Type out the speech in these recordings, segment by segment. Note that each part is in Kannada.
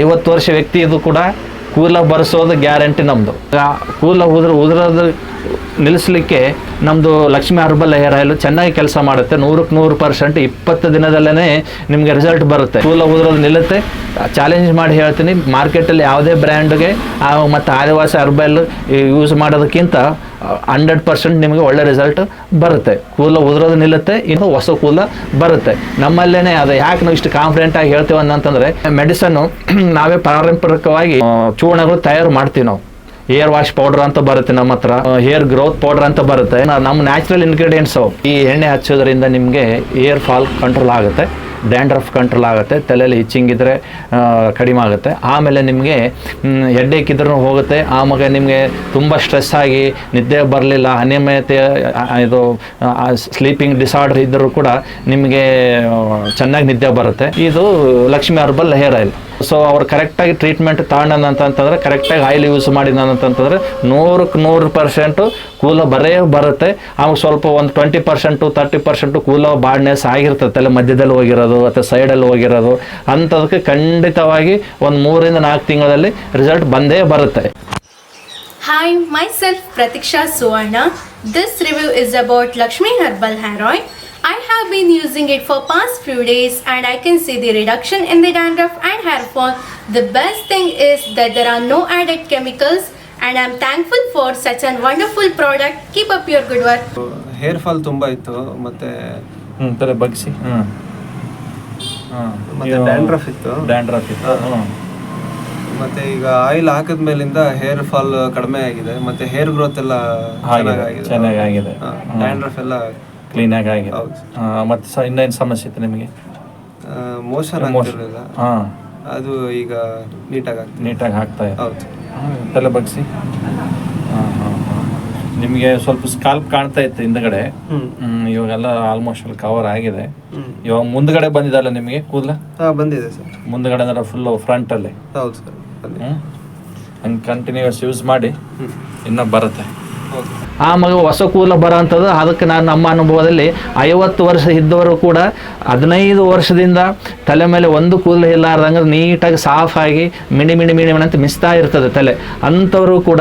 ಐವತ್ತು ವರ್ಷ ವ್ಯಕ್ತಿ ಇದು ಕೂಡ ಕೂಲ ಬರೆಸೋದು ಗ್ಯಾರಂಟಿ ನಮ್ಮದು ಕೂಲ ಉದ್ರ, ಉದುರೋದು ನಿಲ್ಲಿಸಲಿಕ್ಕೆ ನಮ್ಮದು ಲಕ್ಷ್ಮಿ ಹರ್ಬಲ್ ಹೇರ್ ಆಯಿಲ್ ಚೆನ್ನಾಗಿ ಕೆಲಸ ಮಾಡುತ್ತೆ. ನೂರಕ್ಕೆ ನೂರು ಪರ್ಸೆಂಟ್ ಇಪ್ಪತ್ತು ದಿನದಲ್ಲೇ ನಿಮಗೆ ರಿಸಲ್ಟ್ ಬರುತ್ತೆ. ಕೂಲ ಉದುರೋದು ನಿಲ್ಲುತ್ತೆ. ಚಾಲೆಂಜ್ ಮಾಡಿ ಹೇಳ್ತೀನಿ ಮಾರ್ಕೆಟಲ್ಲಿ ಯಾವುದೇ ಬ್ರ್ಯಾಂಡ್ಗೆ ಮತ್ತು ಆದಿವಾಸಿ ಹರ್ಬಲ್ ಯೂಸ್ ಮಾಡೋದಕ್ಕಿಂತ ಹಂಡ್ರೆಡ್ ಪರ್ಸೆಂಟ್ ನಿಮಗೆ ಒಳ್ಳೆ ರಿಸಲ್ಟ್ ಬರುತ್ತೆ. ಕೂದಲು ಉದುರೋದು ನಿಲ್ಲುತ್ತೆ, ಇನ್ನು ಹೊಸ ಕೂದಲ ಬರುತ್ತೆ. ನಮ್ಮಲ್ಲೇ ಅದು ಯಾಕೆ ನಾವು ಇಷ್ಟು ಕಾನ್ಫಿಡೆಂಟ್ ಆಗಿ ಹೇಳ್ತೇವೆ ಅಂತಂದರೆ ಮೆಡಿಸನ್ನು ನಾವೇ ಪಾರಂಪರಿಕವಾಗಿ ಚೂರ್ಣಗಳು ತಯಾರು ಮಾಡ್ತೀವಿ ನಾವು. ಹೇರ್ ವಾಶ್ ಪೌಡರ್ ಅಂತ ಬರುತ್ತೆ ನಮ್ಮ ಹತ್ರ. ಹೇರ್ ಗ್ರೋತ್ ಪೌಡರ್ ಅಂತ ಬರುತ್ತೆ. ನಮ್ಮ ನ್ಯಾಚುರಲ್ ಇಂಗ್ರೀಡಿಯೆಂಟ್ಸ್ ಈ ಎಣ್ಣೆ ಹಚ್ಚೋದ್ರಿಂದ ನಿಮಗೆ ಹೇರ್ ಫಾಲ್ ಕಂಟ್ರೋಲ್ ಆಗುತ್ತೆ. ಡ್ಯಾಂಡ್ರಫ್ ಕಂಟ್ರೋಲ್ ಆಗುತ್ತೆ, ತಲೆಯಲ್ಲಿ ಹಿಚ್ಚಿಂಗ್ ಇದ್ದರೆ ಕಡಿಮೆ ಆಗುತ್ತೆ. ಆಮೇಲೆ ನಿಮಗೆ ಹೆಡ್ಡೇಕ್ ಇದ್ರೂ ಹೋಗುತ್ತೆ. ಆಮೇಲೆ ನಿಮಗೆ ತುಂಬ ಸ್ಟ್ರೆಸ್ ಆಗಿ ನಿದ್ದೆ ಬರಲಿಲ್ಲ ಅನಿಯಮಿತ ಇದು ಸ್ಲೀಪಿಂಗ್ ಡಿಸಾರ್ಡರ್ ಇದ್ದರೂ ಕೂಡ ನಿಮಗೆ ಚೆನ್ನಾಗಿ ನಿದ್ದೆ ಬರುತ್ತೆ. ಇದು Lakshmi herbal hair oil so ಅವ್ರು ಕರೆಕ್ಟಾಗಿ ಟ್ರೀಟ್ಮೆಂಟ್ ತಗೊಂಡಂತಂತಂದ್ರೆ ಕರೆಕ್ಟಾಗಿ ಆಯಿಲ್ ಯೂಸ್ ಮಾಡಿದಂತಂತಂದ್ರೆ ನೂರಕ್ಕೆ ನೂರು ಪರ್ಸೆಂಟು ಕೂಲ ಬರೇ ಬರುತ್ತೆ. ಆಮೇಲೆ ಸ್ವಲ್ಪ ಒಂದು ಟ್ವೆಂಟಿ ಪರ್ಸೆಂಟು ತರ್ಟಿ ಪರ್ಸೆಂಟು ಕೂಲ ಬಾಡ್ನೆಸ್ ಆಗಿರ್ತದೆ ತಲೆ ಮಧ್ಯದಲ್ಲಿ ಹೋಗಿರೋದು ಅಥವಾ ಸೈಡಲ್ಲಿ ಹೋಗಿರೋದು. ಅಂಥದಕ್ಕೆ ಖಂಡಿತವಾಗಿ ಒಂದು ಮೂರಿಂದ ನಾಲ್ಕು ತಿಂಗಳಲ್ಲಿ ರಿಸಲ್ಟ್ ಬಂದೇ ಬರುತ್ತೆ. Hi myself Prateeksha This this review about about Lakshmi herbal Oil. I have been using it for past few days and I can see the reduction in the dandruff and hair fall. The best thing is that there are no added chemicals and I'm thankful for such a wonderful product. Keep up your good work. Hair fall ತುಂಬಾ ಇತ್ತು ಮತ್ತೆ ಹ್ಞೂ ತಲೆ ಬಗ್ಸಿ. ಹ್ಞೂ ಮತ್ತೆ ಡ್ಯಾಂಡ್ರಫ್ ಇತ್ತು. ಡ್ಯಾಂಡ್ರಫ್ ಇತ್ತು. ಹ್ಞೂ ಮತ್ತೆ ಈಗ ಆಯಿಲ್ ಹಾಕಿದ ಮೇಲಿಂದ ಹೇರ್ ಫಾಲ್ ಕಡಿಮೆ ಆಗಿದೆ ಮತ್ತೆ ಹೇರ್ ಗ್ರೋತ್ ಎಲ್ಲ ಆಗಿದೆ, ಚೆನ್ನಾಗಾಗಿದೆ. ಡ್ಯಾಂಡ್ರಫ್ ಎಲ್ಲ ಕ್ಲೀನಾಗಿ ಆಗಿದೆ. ಹೌದು. ಮತ್ತು ಸ ಇನ್ನೇನು ಸಮಸ್ಯೆ ಇತ್ತು ನಿಮಗೆ? ಮೋಷನ್ ಆಗ್ತಿರ್ಲಿಲ್ಲ. ಹಾಂ. ಅದು ಈಗ ನೀಟಾಗಿ ಆಗ್ತದೆ ನೀಟಾಗಿ ಹಾಕ್ತಾ ಹೌದು. ತಲೆ ಬಗ್ಸಿ? ನಿಮಗೆ ಸ್ವಲ್ಪ ಸ್ಕಾಲ್ಪ್ ಕಾಣ್ತಾ ಇತ್ತು ಹಿಂದ್ಗಡೆ. ಹ್ಮ್. ಇವಾಗೆಲ್ಲ ಆಲ್ಮೋಸ್ಟ್ ಅಲ್ಲಿ ಕವರ್ ಆಗಿದೆ. ಇವಾಗ ಮುಂದ್ಗಡೆ ಬಂದಿದಲ್ಲ ನಿಮಗೆ ಕೂದಲ? ಹಾ ಬಂದಿದೆ ಸರ್. ಮುಂದ್ಗಡೆ ಅಂದ್ರೆ ಫುಲ್ ಫ್ರಂಟಲ್ಲಿ ಹೌದು ಸರ್ ಹಂಗೆ ಕಂಟಿನ್ಯೂಸ್ ಯೂಸ್ ಮಾಡಿ ಇನ್ನೂ ಬರುತ್ತೆ. ಓಕೆ ಮಗ ಹೊಸ ಕೂದಲು ಬರೋ ಅಂಥದ್ದು ಅದಕ್ಕೆ ನಾನು ನಮ್ಮ ಅನುಭವದಲ್ಲಿ ಐವತ್ತು ವರ್ಷ ಇದ್ದವರು ಕೂಡ ಹದಿನೈದು ವರ್ಷದಿಂದ ತಲೆ ಮೇಲೆ ಒಂದು ಕೂದಲು ಇಲ್ಲಾರ್ದಂಗೆ ನೀಟಾಗಿ ಸಾಫಾಗಿ ಮಿಣಿ ಮಿಣಿ ಮಿಣಿ ಮಿಣಿ ಅಂತ ಮಿಸ್ತಾ ಇರ್ತದೆ ತಲೆ. ಅಂಥವರು ಕೂಡ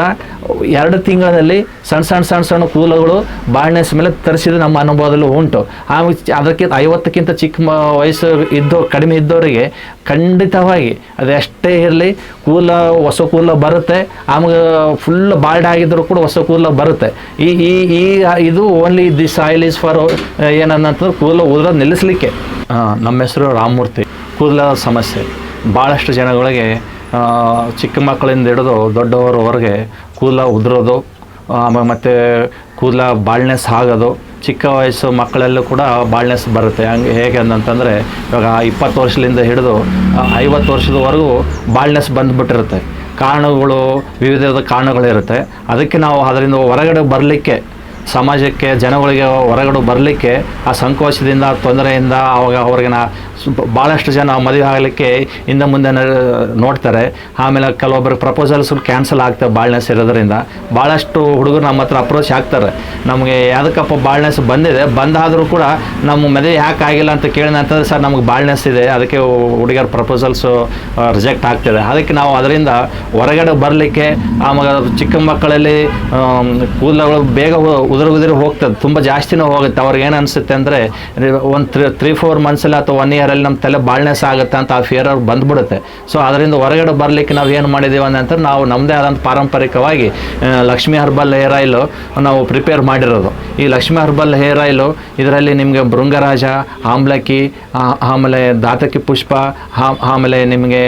ಎರಡು ತಿಂಗಳಲ್ಲಿ ಸಣ್ಣ ಸಣ್ಣ ಸಣ್ಣ ಸಣ್ಣ ಕೂದಲುಗಳು ಬಾಳ್ನೆಸ್ ಮೇಲೆ ತರಿಸಿದ ನಮ್ಮ ಅನುಭವದಲ್ಲಿ ಉಂಟು. ಆಮೇಲೆ ಅದಕ್ಕೆ ಐವತ್ತಕ್ಕಿಂತ ಚಿಕ್ಕ ವಯಸ್ಸು ಇದ್ದು ಕಡಿಮೆ ಇದ್ದವರಿಗೆ ಖಂಡಿತವಾಗಿ ಅದೆಷ್ಟೇ ಇರಲಿ ಕೂಲ ಹೊಸ ಕೂಲ ಬರುತ್ತೆ. ಆಮೇಲೆ ಫುಲ್ ಬಾಲ್ಡ್ ಆಗಿದ್ದರೂ ಕೂಡ ಹೊಸ ಕೂಲ ಬರುತ್ತೆ. ಈ ಈ ಈ ಇದು only this oil is for ಏನಂತಂದ್ರೆ ಕೂದಲು ಉದ್ರ ನಿಲ್ಲಿಸಲಿಕ್ಕೆ. ನಮ್ಮ ಹೆಸರು ರಾಮಮೂರ್ತಿ. ಕೂದಲ ಸಮಸ್ಯೆ. ಭಾಳಷ್ಟು ಜನಗಳಿಗೆ ಚಿಕ್ಕ ಮಕ್ಕಳಿಂದ ಹಿಡಿದು ದೊಡ್ಡವರವರೆಗೆ ಕೂದಲ ಉದುರೋದು ಆಮೇಲೆ ಮತ್ತು ಕೂದಲ ಬಾಳ್ನೆಸ್ ಆಗೋದು, ಚಿಕ್ಕ ವಯಸ್ಸು ಮಕ್ಕಳಲ್ಲೂ ಕೂಡ ಬಾಳ್ನೆಸ್ ಬರುತ್ತೆ. ಹಂಗೆ ಹೇಗೆ ಅಂತಂತಂದರೆ ಇವಾಗ ಇಪ್ಪತ್ತು ವರ್ಷದಿಂದ ಹಿಡಿದು ಐವತ್ತು ವರ್ಷದವರೆಗೂ ಬಾಳ್ನೆಸ್ ಬಂದುಬಿಟ್ಟಿರುತ್ತೆ. ಕಾರಣಗಳು ವಿವಿಧ ಕಾರಣಗಳಿರುತ್ತೆ. ಅದಕ್ಕೆ ನಾವು ಅದರಿಂದ ಹೊರಗಡೆ ಬರಲಿಕ್ಕೆ ಸಮಾಜಕ್ಕೆ, ಜನಗಳಿಗೆ ಹೊರಗಡೆ ಬರಲಿಕ್ಕೆ ಆ ಸಂಕೋಚದಿಂದ, ತೊಂದರೆಯಿಂದ ಅವಾಗ ಅವ್ರಿಗೆ ನಾ ಸ್ವಲ್ಪ ಭಾಳಷ್ಟು ಜನ ಮದುವೆ ಆಗಲಿಕ್ಕೆ ಹಿಂದೆ ಮುಂದೆ ನೋಡ್ತಾರೆ. ಆಮೇಲೆ ಕೆಲವೊಬ್ಬರು ಪ್ರಪೋಸಲ್ಸ್ ಕ್ಯಾನ್ಸಲ್ ಆಗ್ತವೆ ಬಾಳ್ನೆಸ್ ಇರೋದ್ರಿಂದ ಭಾಳಷ್ಟು ಹುಡುಗರು ನಮ್ಮ ಹತ್ರ ಅಪ್ರೋಚ್ ಆಗ್ತಾರೆ. ನಮಗೆ ಯಾವುದಕ್ಕಪ್ಪ ಬಾಳ್ನೆಸ್ ಬಂದಿದೆ, ಬಂದಾದರೂ ಕೂಡ ನಮ್ಮ ಮದುವೆ ಯಾಕೆ ಆಗಿಲ್ಲ ಅಂತ ಕೇಳಿದ ಅಂತಂದರೆ ಸರ್ ನಮಗೆ ಬಾಳ್ನೆಸ್ ಇದೆ, ಅದಕ್ಕೆ ಹುಡುಗಿಯರ ಪ್ರಪೋಸಲ್ಸು ರಿಜೆಕ್ಟ್ ಆಗ್ತಿದೆ. ಅದಕ್ಕೆ ನಾವು ಅದರಿಂದ ಹೊರಗಡೆ ಬರಲಿಕ್ಕೆ ಆಮೇಲೆ ಚಿಕ್ಕ ಮಕ್ಕಳಲ್ಲಿ ಕೂದಲುಗಳು ಬೇಗ ಉದುರು ಉದುರು ಹೋಗ್ತದೆ. ತುಂಬ ಜಾಸ್ತಿನೂ ಹೋಗುತ್ತೆ. ಅವ್ರಿಗೆ ಏನು ಅನಿಸುತ್ತೆ ಅಂದರೆ, ಒಂದು ತ್ರೀ ತ್ರೀ, ಫೋರ್ ಮಂತ್ಸಲ್ಲಿ ಅಥವಾ ಒನ್ ಇಯರಲ್ಲಿ ನಮ್ಮ ತಲೆ ಬಾಳ್ನೆಸ್ ಆಗುತ್ತೆ ಅಂತ ಆ ಫಿಯರ್ ಅವ್ರಿಗೆ ಬಂದ್ಬಿಡುತ್ತೆ. ಸೊ ಅದರಿಂದ ಹೊರಗಡೆ ಬರಲಿಕ್ಕೆ ನಾವು ಏನು ಮಾಡಿದ್ದೀವಿ ಅಂತಂದ್ರೆ ನಾವು ನಮ್ಮದೇ ಆದಂಥ ಪಾರಂಪರಿಕವಾಗಿ ಲಕ್ಷ್ಮೀ ಹರ್ಬಲ್ ಹೇರ್ ಆಯಿಲು ನಾವು ಪ್ರಿಪೇರ್ ಮಾಡಿರೋದು. ಈ ಲಕ್ಷ್ಮಿ ಹರ್ಬಲ್ ಹೇರ್ ಆಯಿಲು ಇದರಲ್ಲಿ ನಿಮಗೆ ಭೃಂಗರಾಜ ಆಮ್ಲಕ್ಕಿ ಆಮೇಲೆ ದಾತಕಿ ಪುಷ್ಪ ಆಮೇಲೆ ನಿಮಗೆ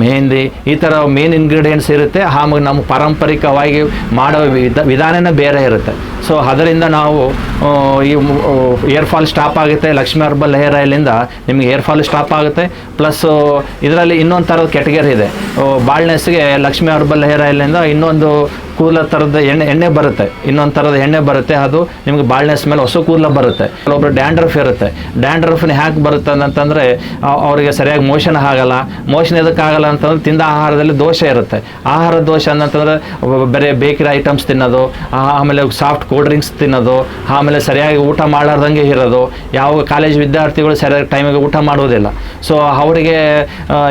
ಮೆಹಂದಿ, ಈ ಥರ ಮೇನ್ ಇಂಗ್ರೀಡಿಯೆಂಟ್ಸ್ ಇರುತ್ತೆ. ಆಮೇಲೆ ನಮ್ಮ ಪಾರಂಪರಿಕವಾಗಿ ಮಾಡೋ ವಿಧ, ವಿಧಾನನೇ ಬೇರೆ ಇರುತ್ತೆ. ಸೊ ಅದರಿಂದ ನಾವು ಈ ಏರ್ ಫಾಲ್ ಸ್ಟಾಪ್ ಆಗುತ್ತೆ, ಲಕ್ಷ್ಮಿ ಹರ್ಬಲ್ ಹೇರ್ ಆಯಿಲಿಂದ ನಿಮಗೆ ಏರ್ ಫಾಲ್ ಸ್ಟಾಪ್ ಆಗುತ್ತೆ. ಪ್ಲಸ್ ಇದರಲ್ಲಿ ಇನ್ನೊಂದು ಥರದ ಕೆಟಗರಿ ಇದೆ. ಬಾಳ್ನೆಸ್ಗೆ ಲಕ್ಷ್ಮಿ ಹರ್ಬಲ್ ಹೇರ್ ಆಯಿಲಿಂದ ಇನ್ನೊಂದು ಕೂದಲ ಥರದ ಎಣ್ಣೆ ಎಣ್ಣೆ ಬರುತ್ತೆ. ಇನ್ನೊಂದು ಥರದ ಎಣ್ಣೆ ಬರುತ್ತೆ. ಅದು ನಿಮಗೆ ಬಾಳ್ನೆಸ್ ಮೇಲೆ ಹೊಸ ಕೂದಲ ಬರುತ್ತೆ. ಕೆಲವೊಬ್ರು ಡ್ಯಾಂಡ್ರಫ್ ಇರುತ್ತೆ. ಡ್ಯಾಂಡ್ರಫ್ನ ಹ್ಯಾಕ್ ಬರುತ್ತೆ ಅಂತಂದರೆ ಅವರಿಗೆ ಸರಿಯಾಗಿ ಮೋಷನ್ ಆಗಲ್ಲ. ಮೋಷನ್ ಎದಕ್ಕಾಗಲ್ಲ ಅಂತಂದ್ರೆ ತಿಂದ ಆಹಾರದಲ್ಲಿ ದೋಷ ಇರುತ್ತೆ. ಆಹಾರ ದೋಷ ಅಂತಂದ್ರೆ ಬರೀ ಬೇಕರಿ ಐಟಮ್ಸ್ ತಿನ್ನೋದು ಆಮೇಲೆ ಸಾಫ್ಟ್ ಕೋಲ್ಡ್ ಡ್ರಿಂಕ್ಸ್ ತಿನ್ನೋದು, ಆಮೇಲೆ ಸರಿಯಾಗಿ ಊಟ ಮಾಡಲಾರ್ದಂಗೆ ಇರೋದು. ಯಾವ ಕಾಲೇಜ್ ವಿದ್ಯಾರ್ಥಿಗಳು ಸರಿಯಾಗಿ ಟೈಮಿಗೆ ಊಟ ಮಾಡೋದಿಲ್ಲ ಸೊ, ಅವರಿಗೆ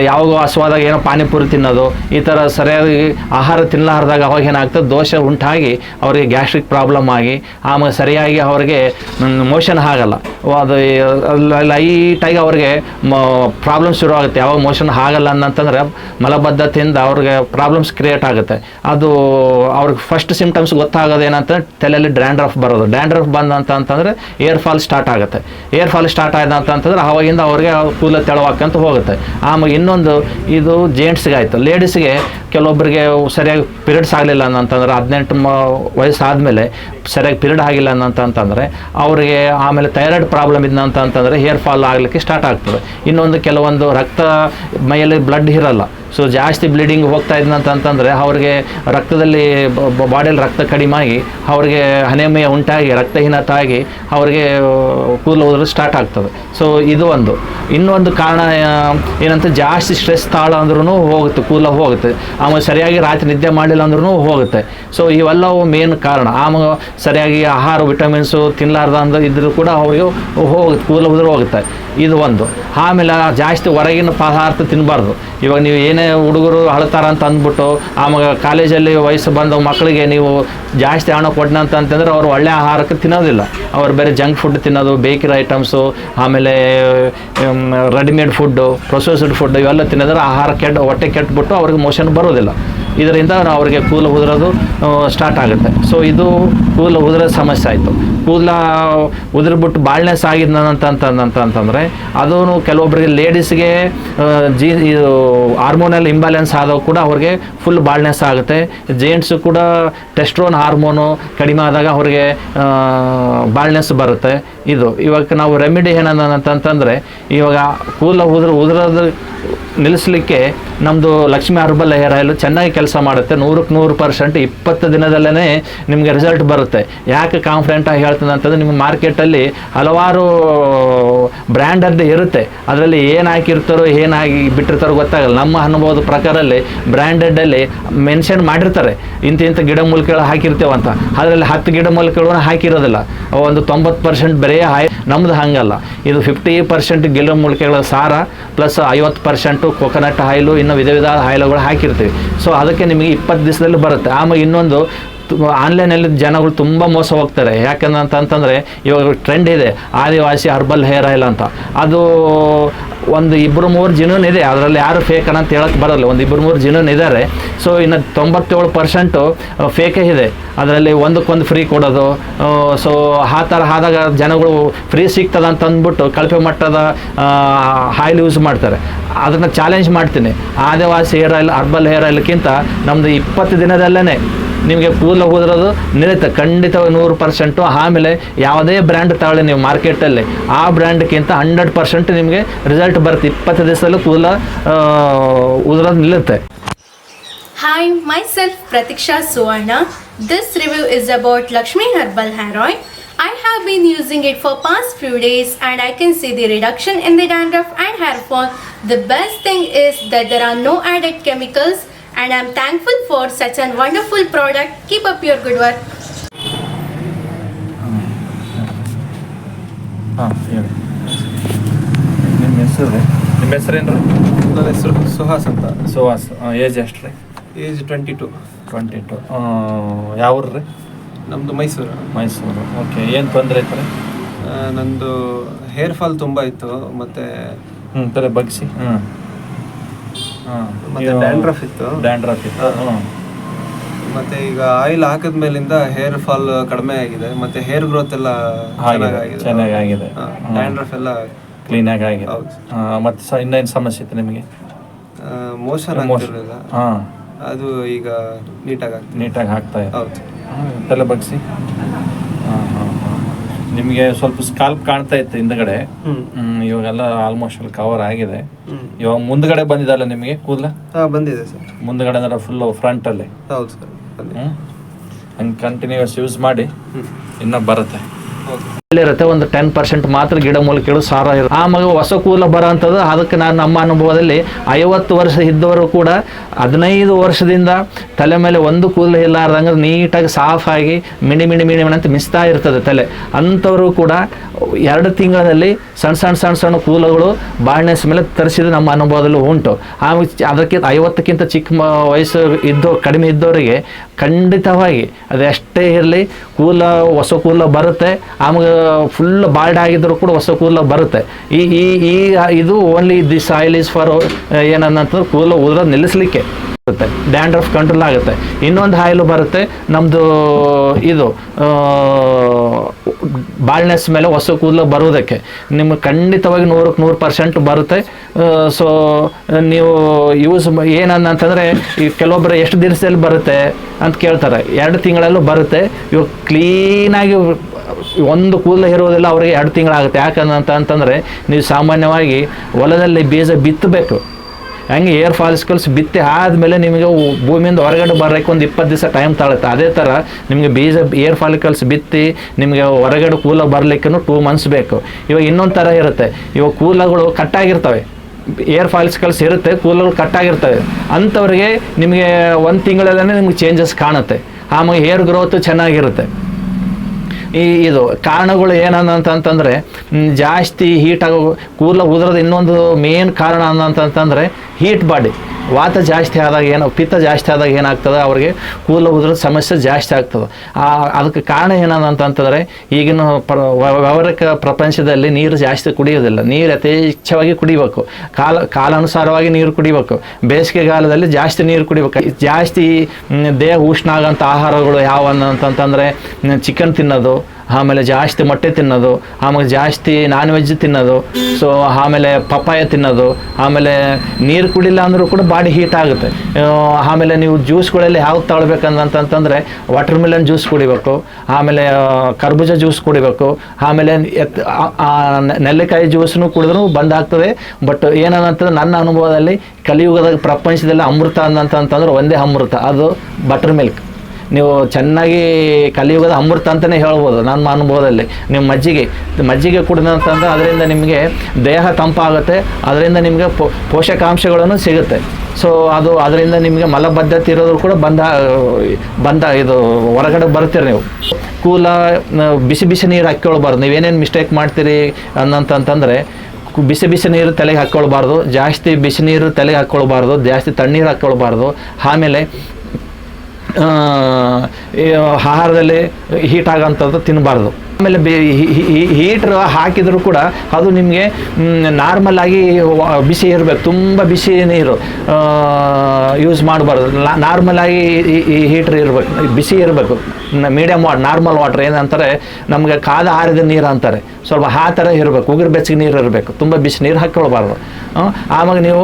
ಯಾವಾಗ ಹಸುವಾದಾಗ ಏನೋ ಪಾನಿಪುರಿ ತಿನ್ನೋದು, ಈ ಥರ ಸರಿಯಾಗಿ ಆಹಾರ ತಿನ್ನಲಾರ್ದಾಗ ಅವಾಗ ಏನಾಗ್ತದೆ? ದೋಷ ಉಂಟಾಗಿ ಅವರಿಗೆ ಗ್ಯಾಸ್ಟ್ರಿಕ್ ಪ್ರಾಬ್ಲಮ್ ಆಗಿ, ಆಮೇಲೆ ಸರಿಯಾಗಿ ಅವರಿಗೆ ಮೋಷನ್ ಆಗಲ್ಲ. ಅದು ಲೈಟಾಗಿ ಅವ್ರಿಗೆ ಪ್ರಾಬ್ಲಮ್ ಶುರು ಆಗುತ್ತೆ. ಯಾವಾಗ ಮೋಷನ್ ಆಗಲ್ಲ ಅಂತಂದ್ರೆ ಮಲಬದ್ಧತೆಯಿಂದ ಅವ್ರಿಗೆ ಪ್ರಾಬ್ಲಮ್ಸ್ ಕ್ರಿಯೇಟ್ ಆಗುತ್ತೆ. ಅದು ಅವ್ರಿಗೆ ಫಸ್ಟ್ ಸಿಂಪ್ಟಮ್ಸ್ ಗೊತ್ತಾಗೋದು ಏನಂತ ತಲೆಯಲ್ಲಿ ಡ್ಯಾಂಡ್ರಫ್ ಬರೋದು. ಡ್ಯಾಂಡ್ರಫ್ ಬಂದಂತ ಅಂತಂದ್ರೆ ಏರ್ ಫಾಲ್ ಸ್ಟಾರ್ಟ್ ಆಗುತ್ತೆ. ಏರ್ ಫಾಲ್ ಸ್ಟಾರ್ಟ್ ಆಯ್ತು ಅಂತಂದ್ರೆ ಅವಾಗಿಂದ ಅವ್ರಿಗೆ ಕೂದಲು ತೆಳವಾಕಂತ ಹೋಗುತ್ತೆ. ಆಮೇಲೆ ಇನ್ನೊಂದು, ಇದು ಜೆಂಟ್ಸ್ಗೆ ಆಯಿತು ಲೇಡೀಸ್ಗೆ ಕೆಲವೊಬ್ಬರಿಗೆ ಸರಿಯಾಗಿ ಪೀರಿಯಡ್ಸ್ ಆಗಲಿಲ್ಲ ಅಂತಂದ್ರೆ ಹದಿನೆಂಟು ವಯಸ್ಸಾದ ವಯಸ್ಸಾದಮೇಲೆ ಸರಿಯಾಗಿ ಪಿರಿಯಡ್ ಆಗಿಲ್ಲ ಅಂತ ಅಂತಂದರೆ, ಅವರಿಗೆ ಆಮೇಲೆ ಥೈರಾಯ್ಡ್ ಪ್ರಾಬ್ಲಮ್ ಇದ್ದಂತ ಅಂತಂದರೆ ಹೇರ್ ಫಾಲ್ ಆಗಲಿಕ್ಕೆ ಸ್ಟಾರ್ಟ್ ಆಗ್ತದೆ. ಇನ್ನೊಂದು ಕೆಲವೊಂದು ರಕ್ತ ಮೈಯಲ್ಲಿ ಬ್ಲಡ್ ಇರಲ್ಲ. ಸೊ ಜಾಸ್ತಿ ಬ್ಲೀಡಿಂಗ್ ಹೋಗ್ತಾ ಇದ್ದಂತಂತಂದರೆ ಅವರಿಗೆ ರಕ್ತದಲ್ಲಿ ಬಾಡಿಯಲ್ಲಿ ರಕ್ತ ಕಡಿಮೆ ಆಗಿ, ಅವರಿಗೆ ಅನೇಮಿಯ ಉಂಟಾಗಿ ರಕ್ತಹೀನತೆ ಆಗಿ ಅವರಿಗೆ ಕೂದಲು ಹೋದ್ರೆ ಸ್ಟಾರ್ಟ್ ಆಗ್ತದೆ. ಸೊ ಇದು ಒಂದು. ಇನ್ನೊಂದು ಕಾರಣ ಏನಂತ ಜಾಸ್ತಿ ಸ್ಟ್ರೆಸ್ ತಾಳ ಅಂದ್ರೂ ಹೋಗುತ್ತೆ, ಕೂದಲು ಹೋಗುತ್ತೆ. ಆಮೇಲೆ ಸರಿಯಾಗಿ ರಾತ್ರಿ ನಿದ್ದೆ ಮಾಡಲಿಲ್ಲ ಅಂದ್ರೂ ಹೋಗುತ್ತೆ. ಸೊ ಇವೆಲ್ಲವೂ ಮೇನ್ ಕಾರಣ. ಆಮೇಲೆ ಸರಿಯಾಗಿ ಆಹಾರ ವಿಟಮಿನ್ಸು ತಿನ್ನಲಾರ್ದ ಅಂದ್ರೆ ಇದ್ರೂ ಕೂಡ ಅವರಿಗೆ ಹೋಗುತ್ತೆ ಕೂದಲು ಉದುರು ಹೋಗುತ್ತೆ. ಇದು ಒಂದು. ಆಮೇಲೆ ಜಾಸ್ತಿ ಹೊರಗಿನ ಪದಾರ್ಥ ತಿನ್ನಬಾರ್ದು ಇವಾಗ ನೀವು ಏನೇ ಹುಡುಗರು ಅಳ್ತಾರ ಅಂತ ಅಂದ್ಬಿಟ್ಟು ಆಮೇಲೆ ಕಾಲೇಜಲ್ಲಿ ವಯಸ್ಸು ಬಂದ ಮಕ್ಕಳಿಗೆ ನೀವು ಜಾಸ್ತಿ ಹಣ ಕೊಡ್ನ ಅಂತ ಅಂತಂದ್ರೆ ಅವ್ರು ಒಳ್ಳೆ ಆಹಾರಕ್ಕೆ ತಿನ್ನೋದಿಲ್ಲ. ಅವ್ರು ಬೇರೆ ಜಂಕ್ ಫುಡ್ ತಿನ್ನೋದು ಬೇಕರಿ ಐಟಮ್ಸು ಆಮೇಲೆ ರೆಡಿಮೇಡ್ ಫುಡ್ಡು ಪ್ರೊಸೆಸ್ಡ್ ಫುಡ್ ಇವೆಲ್ಲ ತಿನ್ನೋದ್ರೆ ಆಹಾರ ಕೆಟ್ಟ, ಹೊಟ್ಟೆ ಕೆಟ್ಟುಬಿಟ್ಟು ಅವ್ರಿಗೆ ಮೋಷನ್ ಬರೋದಿಲ್ಲ. ಇದರಿಂದ ಅವರಿಗೆ ಕೂದಲು ಉದುರೋದು ಸ್ಟಾರ್ಟ್ ಆಗುತ್ತೆ. ಸೊ ಇದು ಕೂದಲು ಉದುರೋ ಸಮಸ್ಯೆ ಆಯಿತು. ಕೂದಲ ಉದುರ್ಬಿಟ್ಟು ಬಾಳ್ನೆಸ್ ಆಗಿದ್ದಂತಂತಂದ್ರೆ ಅದೂ ಕೆಲವೊಬ್ಬರಿಗೆ ಲೇಡೀಸ್ಗೆ ಜೀ, ಇದು ಹಾರ್ಮೋನಲ್ ಇಂಬ್ಯಾಲೆನ್ಸ್ ಆದಾಗ ಕೂಡ ಅವ್ರಿಗೆ ಫುಲ್ ಬಾಳ್ನೆಸ್ ಆಗುತ್ತೆ ಜೇಂಟ್ಸು ಕೂಡ ಟೆಸ್ಟ್ರೋನ್ ಹಾರ್ಮೋನು ಕಡಿಮೆ ಆದಾಗ ಅವ್ರಿಗೆ ಬಾಳ್ನೆಸ್ ಬರುತ್ತೆ. ಇದು. ಇವಾಗ ನಾವು ರೆಮಿಡಿ ಏನಂತಂತಂದರೆ ಇವಾಗ ಕೂದಲ ಉದ್ರ, ಉದುರೋದು ನಿಲ್ಲಿಸಲಿಕ್ಕೆ ನಮ್ಮದು ಲಕ್ಷ್ಮಿ ಹರ್ಬಲ್ ಹೇರ್ ಆಯಿಲ್ ಚೆನ್ನಾಗಿ ಕೆಲಸ ಮಾಡುತ್ತೆ. ನೂರಕ್ಕೆ ನೂರು ಪರ್ಸೆಂಟ್ ಇಪ್ಪತ್ತು ದಿನದಲ್ಲೇ ನಿಮಗೆ ರಿಸಲ್ಟ್ ಬರುತ್ತೆ. ಯಾಕೆ ಕಾನ್ಫಿಡೆಂಟಾಗಿ ಹೇಳ್ತದೆ ಅಂತಂದರೆ, ನಿಮ್ಮ ಮಾರ್ಕೆಟಲ್ಲಿ ಹಲವಾರು ಬ್ರ್ಯಾಂಡದ್ದು ಇರುತ್ತೆ. ಅದರಲ್ಲಿ ಏನು ಹಾಕಿರ್ತಾರೋ ಏನಾಗಿ ಬಿಟ್ಟಿರ್ತಾರೋ ಗೊತ್ತಾಗಲ್ಲ. ನಮ್ಮ ಅನುಭವದ ಪ್ರಕಾರಲ್ಲಿ ಬ್ರ್ಯಾಂಡೆಡಲ್ಲಿ ಮೆನ್ಷನ್ ಮಾಡಿರ್ತಾರೆ. ಇಂಥ ಇಂಥ ಗಿಡ ಮೂಲಿಕೆಗಳು ಹಾಕಿರ್ತೇವೆ ಅಂತ ಅದರಲ್ಲಿ ಹತ್ತು ಗಿಡ ಮೂಲಿಕೆಗಳನ್ನ ಹಾಕಿರೋದಿಲ್ಲ. ಒಂದು ತೊಂಬತ್ತು ಪರ್ಸೆಂಟ್ ಬರೀ ಹಾಯ್ ನಮ್ದು ಹಾಗಲ್ಲ. ಇದು ಫಿಫ್ಟಿ ಪರ್ಸೆಂಟ್ ಗಿಡ ಮೂಲಿಕೆಗಳ ಸಾರ ಪ್ಲಸ್ ಐವತ್ತು ಪರ್ಸೆಂಟು ಕೊಕೊನಟ್ ಆಯಿಲು ಇನ್ನು ವಿಧ ವಿಧ ಆಯಿಲ್ಗಳು ಹಾಕಿರ್ತೀವಿ. ಸೊ ಅದಕ್ಕೆ ನಿಮಗೆ ಇಪ್ಪತ್ತು ದಿವಸದಲ್ಲಿ ಬರುತ್ತೆ. ಆಮೇಲೆ ಇನ್ನೊಂದು ಆನ್ಲೈನಲ್ಲಿ ಜನಗಳು ತುಂಬ ಮೋಸ ಹೋಗ್ತಾರೆ. ಯಾಕಂದ್ರೆ ಅಂತಂದರೆ ಇವಾಗ ಟ್ರೆಂಡ್ ಇದೆ. ಆದಿವಾಸಿ ಹರ್ಬಲ್ ಹೇರ್ ಆಯಿಲ್ ಅಂತ. ಅದು ಒಂದು ಇಬ್ಬರು ಮೂರು ಜಿನೂನ್ ಇದೆ, ಅದರಲ್ಲಿ ಯಾರು ಫೇಕ್ ಅಂತ ಹೇಳಕ್ಕೆ ಬರಲ್ಲ. ಒಂದು ಇಬ್ಬರು ಮೂರು ಜಿನೂನ್ ಇದ್ದಾರೆ ಸೊ ಇನ್ನು ತೊಂಬತ್ತೇಳು ಪರ್ಸೆಂಟು ಫೇಕೇ ಇದೆ. ಅದರಲ್ಲಿ ಒಂದಕ್ಕೊಂದು ಫ್ರೀ ಕೊಡೋದು. ಸೊ ಆ ಥರ ಆದಾಗ ಜನಗಳು ಫ್ರೀ ಸಿಗ್ತದೆ ಅಂತ ಅಂದ್ಬಿಟ್ಟು ಕಳಪೆ ಮಟ್ಟದ ಆಯಿಲ್ ಯೂಸ್ ಮಾಡ್ತಾರೆ. ಅದನ್ನು ಚಾಲೆಂಜ್ ಮಾಡ್ತೀನಿ. Adivasi hair oil herbal hair ಆಯಿಲ್ಕ್ಕಿಂತ ನಮ್ಮದು ಇಪ್ಪತ್ತು ದಿನದಲ್ಲೇ ನಿಮಗೆ ಕೂದಲು ಹೋದ್ರದು ನಿಲ್ಲುತ್ತೆ ಖಂಡಿತ ನೂರು ಪರ್ಸೆಂಟು ಆಮೇಲೆ ಯಾವುದೇ ಬ್ರ್ಯಾಂಡ್ ತಗೊಳ್ಳಿ ನೀವು ಮಾರ್ಕೆಟಲ್ಲಿ ಆ ಬ್ರ್ಯಾಂಡ್ಗಿಂತ ಹಂಡ್ರೆಡ್ ಪರ್ಸೆಂಟ್ ನಿಮಗೆ ರಿಸಲ್ಟ್ ಬರುತ್ತೆ ಇಪ್ಪತ್ತು ದಿವಸದಲ್ಲೂ ಕೂದಲ ಉದುರೋದು ನಿಲ್ಲುತ್ತೆ Hi, myself Pratiksha Suvarna. This review is about Lakshmi Herbal Hair Oil. I have been using it for past few days and I can see the reduction in the dandruff and hair fall. The best thing is that there are no added chemicals and I'm thankful for such a wonderful product. Keep up your good work. ಹಾಂ ಹೇಳಿ. ನಿಮ್ಮ ಹೆಸರು? ರೀ ನಿಮ್ಮ ಹೆಸರೇನು ರೀ ನನ್ನ ಹೆಸರು ಸುಹಾಸ್ ಅಂತ. ಸುಹಾಸ್ ಏಜ್ ಎಷ್ಟು ರೀ age twenty two twenty two ಯಾವ ರೀ ನಮ್ಮದು ಮೈಸೂರು. ಮೈಸೂರು. ಓಕೆ ಏನು ತೊಂದರೆ ಐತೆ ರೀ ನಂದು ಹೇರ್ ಫಾಲ್ ತುಂಬ ಇತ್ತು ಮತ್ತೆ ಹ್ಞೂ ತಲೆ ಬಗ್ಸಿ? ಹ್ಞೂ ಹಾಂ ಮತ್ತೆ ಡ್ಯಾಂಡ್ರಫ್ ಇತ್ತು. ಡ್ಯಾಂಡ್ರಫ್ ಇತ್ತು. ಮತ್ತೆ ಈಗ ಆಯಿಲ್ ಹಾಕಿದ ಮೇಲಿಂದ ಹೇರ್ ಫಾಲ್ ಕಡಿಮೆ ಆಗಿದೆ. ಮತ್ತೆ ಹೇರ್ ಗ್ರೋತ್ ಎಲ್ಲ ಆಗಿದೆ, ಚೆನ್ನಾಗಾಗಿದೆ. ಡ್ಯಾಂಡ್ರಫ್ ಎಲ್ಲ ಕ್ಲೀನಾಗಿ ಆಗಿದೆ. ಮತ್ತೆ ಇನ್ನೇನು ಸಮಸ್ಯೆ ಇತ್ತು ನಿಮಗೆ? ಮೋಷನ್ ಆಗ್ತಿರ್ಲಿಲ್ಲ. ಹಾಂ. ಅದು ಈಗ ನೀಟಾಗಿ ಆಗ್ತದೆ. ನೀಟಾಗಿ ಹಾಕ್ತಾ ಇದೆ. ಹೌದು. ತಲೆ ಬಗ್ಸಿ. ನಿಮಗೆ ಸ್ವಲ್ಪ ಸ್ಕಾಲ್ಪ್ ಕಾಣ್ತಾ ಇತ್ತು ಹಿಂದಗಡೆ. ಇವಾಗೆಲ್ಲ ಆಲ್ಮೋಸ್ಟ್ ಅಲ್ಲಿ ಕವರ್ ಆಗಿದೆ. ಇವಾಗ ಮುಂದ್ಗಡೆ ಬಂದಿದಲ್ಲ ನಿಮಗೆ ಕೂದಲ? ಹಾ ಬಂದಿದೆ ಸರ್. ಮುಂದ್ಗಡೆ ಅಂದ್ರೆ ಫುಲ್ ಫ್ರಂಟಲ್ಲಿ ಹೌದು ಸರ್ ಹಂಗೆ ಕಂಟಿನ್ಯೂಸ್ ಯೂಸ್ ಮಾಡಿ ಇನ್ನೂ ಬರುತ್ತೆ. ಓಕೆ. ಇರುತ್ತೆ. ಒಂದು ಟೆನ್ ಪರ್ಸೆಂಟ್ ಮಾತ್ರ ಗಿಡ ಮೂಲಿಕೆಗಳು ಸಾರ ಇರುತ್ತೆ. ಆಮೇಲೆ ಹೊಸ ಕೂಲ ಬರೋ ಅಂಥದ್ದು ಅದಕ್ಕೆ ನಾನು ನಮ್ಮ ಅನುಭವದಲ್ಲಿ ಐವತ್ತು ವರ್ಷ ಇದ್ದವರು ಕೂಡ ಹದಿನೈದು ವರ್ಷದಿಂದ ತಲೆ ಮೇಲೆ ಒಂದು ಕೂದಲು ಇಲ್ಲಾರ್ದಂಗೆ ನೀಟಾಗಿ ಸಾಫಾಗಿ ಮಿಣಿ ಮಿಣಿ ಮಿಣಿ ಮಿಣಿ ಅಂತ ಮಿಸ್ತಾ ಇರ್ತದೆ ತಲೆ. ಅಂಥವರು ಕೂಡ ಎರಡು ತಿಂಗಳಲ್ಲಿ ಸಣ್ಣ ಸಣ್ಣ ಸಣ್ಣ ಸಣ್ಣ ಕೂದಲುಗಳು ಬಾಳೆಸ್ ಮೇಲೆ ತರಿಸಿದ ನಮ್ಮ ಅನುಭವದಲ್ಲಿ ಉಂಟು. ಆಮೇಲೆ ಅದಕ್ಕೆ ಐವತ್ತಕ್ಕಿಂತ ಚಿಕ್ಕ ವಯಸ್ಸು ಇದ್ದು ಕಡಿಮೆ ಇದ್ದವರಿಗೆ ಖಂಡಿತವಾಗಿ ಅದೆಷ್ಟೇ ಇರಲಿ ಕೂಲ ಹೊಸ ಕೂಲ ಬರುತ್ತೆ. ಆಮೇಲೆ ಫುಲ್ ಬಾಲ್ಡ್ ಆಗಿದ್ರು ಕೂಡ ಹೊಸ ಕೂದಲು ಬರುತ್ತೆ. ಈ ಈ ಈ, ಇದು only this oil is for ಏನಂತಂದ್ರೆ ಕೂದಲು ಉದ್ರೋದು ನಿಲ್ಲಿಸ್ಲಿಕ್ಕೆ ಬರುತ್ತೆ. ಡ್ಯಾಂಡ್ರಫ್ ಕಂಟ್ರೋಲ್ ಆಗುತ್ತೆ. ಇನ್ನೊಂದು ಆಯಿಲು ಬರುತ್ತೆ. ನಮ್ಮದು ಇದು ಬಾಳ್ನೆಸ್ ಮೇಲೆ ಹೊಸ ಕೂದಲು ಬರೋದಕ್ಕೆ ನಿಮಗೆ ಖಂಡಿತವಾಗಿ ನೂರಕ್ಕೆ ನೂರು ಪರ್ಸೆಂಟ್ ಬರುತ್ತೆ. ಸೊ ನೀವು ಯೂಸ್ ಏನಂತಂದರೆ ಈ ಕೆಲವೊಬ್ಬರು ಎಷ್ಟು ದಿವಸದಲ್ಲಿ ಬರುತ್ತೆ ಅಂತ ಕೇಳ್ತಾರೆ. ಎರಡು ತಿಂಗಳಲ್ಲೂ ಬರುತ್ತೆ. ಇವಾಗ ಕ್ಲೀನಾಗಿ ಒಂದು ಕೂದಲು ಇರೋದಿಲ್ಲ, ಅವರಿಗೆ ಎರಡು ತಿಂಗಳಾಗುತ್ತೆ. ಯಾಕಂತ ಅಂತಂದರೆ ನೀವು ಸಾಮಾನ್ಯವಾಗಿ ಹೊಲದಲ್ಲಿ ಬೀಜ ಬಿತ್ತಬೇಕು. ಹಂಗೆ ಏರ್ ಫಾಲಿಸ್ಕಲ್ಸ್ ಬಿತ್ತಿ ಆದಮೇಲೆ ನಿಮಗೆ ಭೂಮಿಯಿಂದ ಹೊರಗಡೆ ಬರೋಕ್ಕೆ ಒಂದು ಇಪ್ಪತ್ತು ದಿವಸ ಟೈಮ್ ತಾಳುತ್ತೆ. ಅದೇ ಥರ ನಿಮಗೆ ಬೀಜ ಏರ್ ಫಾಲಿಕಲ್ಸ್ ಬಿತ್ತಿ ನಿಮಗೆ ಹೊರಗಡೆ ಕೂಲ ಬರಲಿಕ್ಕೂ ಟೂ ಮಂತ್ಸ್ ಬೇಕು. ಇವಾಗ ಇನ್ನೊಂದು ಥರ ಇರುತ್ತೆ. ಇವಾಗ ಕೂಲಗಳು ಕಟ್ಟಾಗಿರ್ತವೆ ಏರ್ ಫಾಲಿಸ್ಕಲ್ಸ್ ಇರುತ್ತೆ, ಕೂಲಗಳು ಕಟ್ಟಾಗಿರ್ತವೆ ಅಂಥವ್ರಿಗೆ ನಿಮಗೆ ಒಂದು ತಿಂಗಳಲ್ಲೇ ನಿಮ್ಗೆ ಚೇಂಜಸ್ ಕಾಣುತ್ತೆ. ಆಮೇಲೆ ಹೇರ್ ಗ್ರೋತ್ ಚೆನ್ನಾಗಿರುತ್ತೆ. ಈ ಇದು ಕಾರಣಗಳು ಏನಂತಂತಂದರೆ ಜಾಸ್ತಿ ಹೀಟ್ ಆಗೋ ಕೂದಲ ಉದುರೋದು ಇನ್ನೊಂದು ಮೇನ್ ಕಾರಣ ಅನ್ನಂತಂತಂದರೆ ಹೀಟ್ ಬಾಡಿ ವಾತ ಜಾಸ್ತಿ ಆದಾಗ ಏನೋ, ಪಿತ್ತ ಜಾಸ್ತಿ ಆದಾಗ ಏನಾಗ್ತದೆ? ಅವ್ರಿಗೆ ಕೂದಲು ಉದುರೋದು ಸಮಸ್ಯೆ ಜಾಸ್ತಿ ಆಗ್ತದೆ. ಆ, ಅದಕ್ಕೆ ಕಾರಣ ಏನಂತಂತಂದರೆ, ಈಗಿನ ಪ್ರ ವ್ಯ- ವ್ಯಾವಹಾರಿಕ ಪ್ರಪಂಚದಲ್ಲಿ ನೀರು ಜಾಸ್ತಿ ಕುಡಿಯೋದಿಲ್ಲ ನೀರು ಯಥೇಚ್ಛವಾಗಿ ಕುಡಿಬೇಕು. ಕಾಲ, ಕಾಲಾನುಸಾರವಾಗಿ ನೀರು ಕುಡಿಬೇಕು. ಬೇಸಿಗೆಗಾಲದಲ್ಲಿ ಜಾಸ್ತಿ ನೀರು ಕುಡಿಬೇಕು. ಜಾಸ್ತಿ ದೇಹ ಉಷ್ಣ ಆಗೋಂಥ ಆಹಾರಗಳು ಯಾವ ಅಂತಂತಂದರೆ ಚಿಕನ್ ತಿನ್ನೋದು ಆಮೇಲೆ ಜಾಸ್ತಿ ಮೊಟ್ಟೆ ತಿನ್ನೋದು, ಆಮೇಲೆ ಜಾಸ್ತಿ ನಾನ್ ವೆಜ್ ತಿನ್ನೋದು ಸೊ ಆಮೇಲೆ ಪಪ್ಪಾಯ ತಿನ್ನೋದು, ಆಮೇಲೆ ನೀರು ಕುಡಿಲ್ಲ ಅಂದರೂ ಕೂಡ ಬಾಡಿ ಹೀಟ್ ಆಗುತ್ತೆ. ಆಮೇಲೆ ನೀವು ಜ್ಯೂಸ್ಗಳಲ್ಲಿ ಯಾವ್ದು ತಗೊಳ್ಬೇಕಂತಂತಂದರೆ ವಾಟರ್ ಮಿಲನ್ ಜ್ಯೂಸ್ ಕುಡಿಬೇಕು, ಆಮೇಲೆ ಕರ್ಬುಜ ಜ್ಯೂಸ್ ಕುಡಿಬೇಕು, ಆಮೇಲೆ ಎತ್ ನೆಲ್ಲಿಕಾಯಿ ಜ್ಯೂಸ್ನು ಕುಡಿದ್ರೂ ಬಂದಾಗ್ತದೆ. ಬಟ್ ಏನಂತಂದ್ರೆ ನನ್ನ ಅನುಭವದಲ್ಲಿ ಕಲಿಯುಗದ ಪ್ರಪಂಚದಲ್ಲಿ ಅಮೃತ ಅಂತಂತಂದ್ರೆ ಒಂದೇ ಅಮೃತ, ಅದು ಬಟರ್ ಮಿಲ್ಕ್ ನೀವು ಚೆನ್ನಾಗಿ ಕಲಿಯುಗದ ಅಮೃತ ಅಂತಲೇ ಹೇಳ್ಬೋದು ನನ್ನ ಅನುಭವದಲ್ಲಿ. ನಿಮ್ಮ ಮಜ್ಜಿಗೆ ಮಜ್ಜಿಗೆ ಕುಡಿದಂತಂದ್ರೆ ಅದರಿಂದ ನಿಮಗೆ ದೇಹ ತಂಪಾಗುತ್ತೆ, ಅದರಿಂದ ನಿಮಗೆ ಪೋಷಕಾಂಶಗಳನ್ನು ಸಿಗುತ್ತೆ. ಸೊ ಅದು ಅದರಿಂದ ನಿಮಗೆ ಮಲಬದ್ಧತೆ ಇರೋದು ಕೂಡ ಬಂದ ಬಂದ ಇದು ಹೊರಗಡೆ ಬರ್ತೀರಿ ನೀವು. ಕೂಲ, ಬಿಸಿ ಬಿಸಿ ನೀರು ಹಾಕ್ಕೊಳ್ಬಾರ್ದು. ನೀವೇನೇನು ಮಿಸ್ಟೇಕ್ ಮಾಡ್ತೀರಿ ಅನ್ನಂತಂತಂದರೆ ಬಿಸಿ ಬಿಸಿ ನೀರು ತಲೆಗೆ ಹಾಕ್ಕೊಳ್ಬಾರ್ದು. ಜಾಸ್ತಿ ಬಿಸಿ ನೀರು ತಲೆಗೆ ಹಾಕ್ಕೊಳ್ಬಾರ್ದು. ಜಾಸ್ತಿ ತಣ್ಣೀರು ಹಾಕ್ಕೊಳ್ಬಾರ್ದು. ಆಮೇಲೆ ಆಹಾರದಲ್ಲಿ ಹೀಟ್ ಆಗೋಂಥದ್ದು ತಿನ್ನಬಾರ್ದು ಆಮೇಲೆ ಬೇ ಹೀಟ್ರ್ ಹಾಕಿದರೂ ಕೂಡ ಅದು ನಿಮಗೆ ನಾರ್ಮಲ್ ಆಗಿ ಬಿಸಿ ಇರಬೇಕು. ತುಂಬ ಬಿಸಿ ನೀರು ಯೂಸ್ ಮಾಡಬಾರ್ದು. ನಾರ್ಮಲ್ ಆಗಿ ಈ ಹೀಟ್ರ್ ಇರಬೇಕು. ಬಿಸಿ ಇರಬೇಕು. ಮೀಡಿಯಂ ವಾಟ್ ನಾರ್ಮಲ್ ವಾಟ್ರ್ ಏನಂತಾರೆ, ನಮಗೆ ಕಾದ ಆರಿದ ನೀರು ಅಂತಾರೆ. ಸ್ವಲ್ಪ ಆ ಥರ ಇರಬೇಕು. ಉಗುರು ಬೆಚ್ಚಗೆ ನೀರು ಇರಬೇಕು. ತುಂಬ ಬಿಸಿ ನೀರು ಹಾಕ್ಕೊಳ್ಬಾರ್ದು. ಆವಾಗ ನೀವು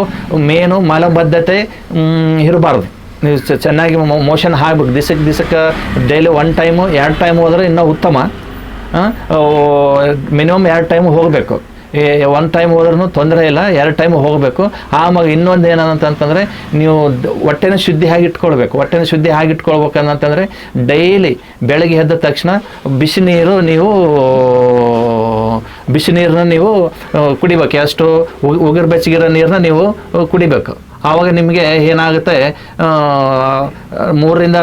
ಮೇನು ಮಲಬದ್ಧತೆ ಇರಬಾರ್ದು. ನೀವು ಚೆನ್ನಾಗಿ ಮೋಷನ್ ಆಗ್ಬೇಕು. ದಿಸಕ್ಕೆ ದಿಸಕ್ಕೆ ಡೈಲಿ ಒನ್ ಟೈಮು ಎರಡು ಟೈಮ್ ಹೋದ್ರೆ ಇನ್ನೂ ಉತ್ತಮ. ಮಿನಿಮಮ್ ಎರಡು ಟೈಮ್ ಹೋಗಬೇಕು. ಒನ್ ಟೈಮ್ ಹೋದ್ರೂ ತೊಂದರೆ ಇಲ್ಲ, ಎರಡು ಟೈಮ್ ಹೋಗಬೇಕು. ಆಮೇಲೆ ಇನ್ನೊಂದು ಏನಂತಂತಂದರೆ ನೀವು ಹೊಟ್ಟೆನ ಶುದ್ಧಿ ಆಗಿ ಇಟ್ಕೊಳ್ಬೇಕು ಹೊಟ್ಟೆನ ಶುದ್ಧಿ ಆಗಿ ಇಟ್ಕೊಳ್ಬೇಕಂತಂದರೆ ಡೈಲಿ ಬೆಳಗ್ಗೆ ಎದ್ದ ತಕ್ಷಣ ಬಿಸಿ ನೀರು ನೀವು, ಬಿಸಿ ನೀರನ್ನ ನೀವು ಕುಡಿಬೇಕು. ಎಷ್ಟು ಉಗುರು ಬೆಚ್ಚಗಿರೋ ನೀರನ್ನ ನೀವು ಕುಡಿಬೇಕು. ಆವಾಗ ನಿಮಗೆ ಏನಾಗುತ್ತೆ ಮೂರರಿಂದ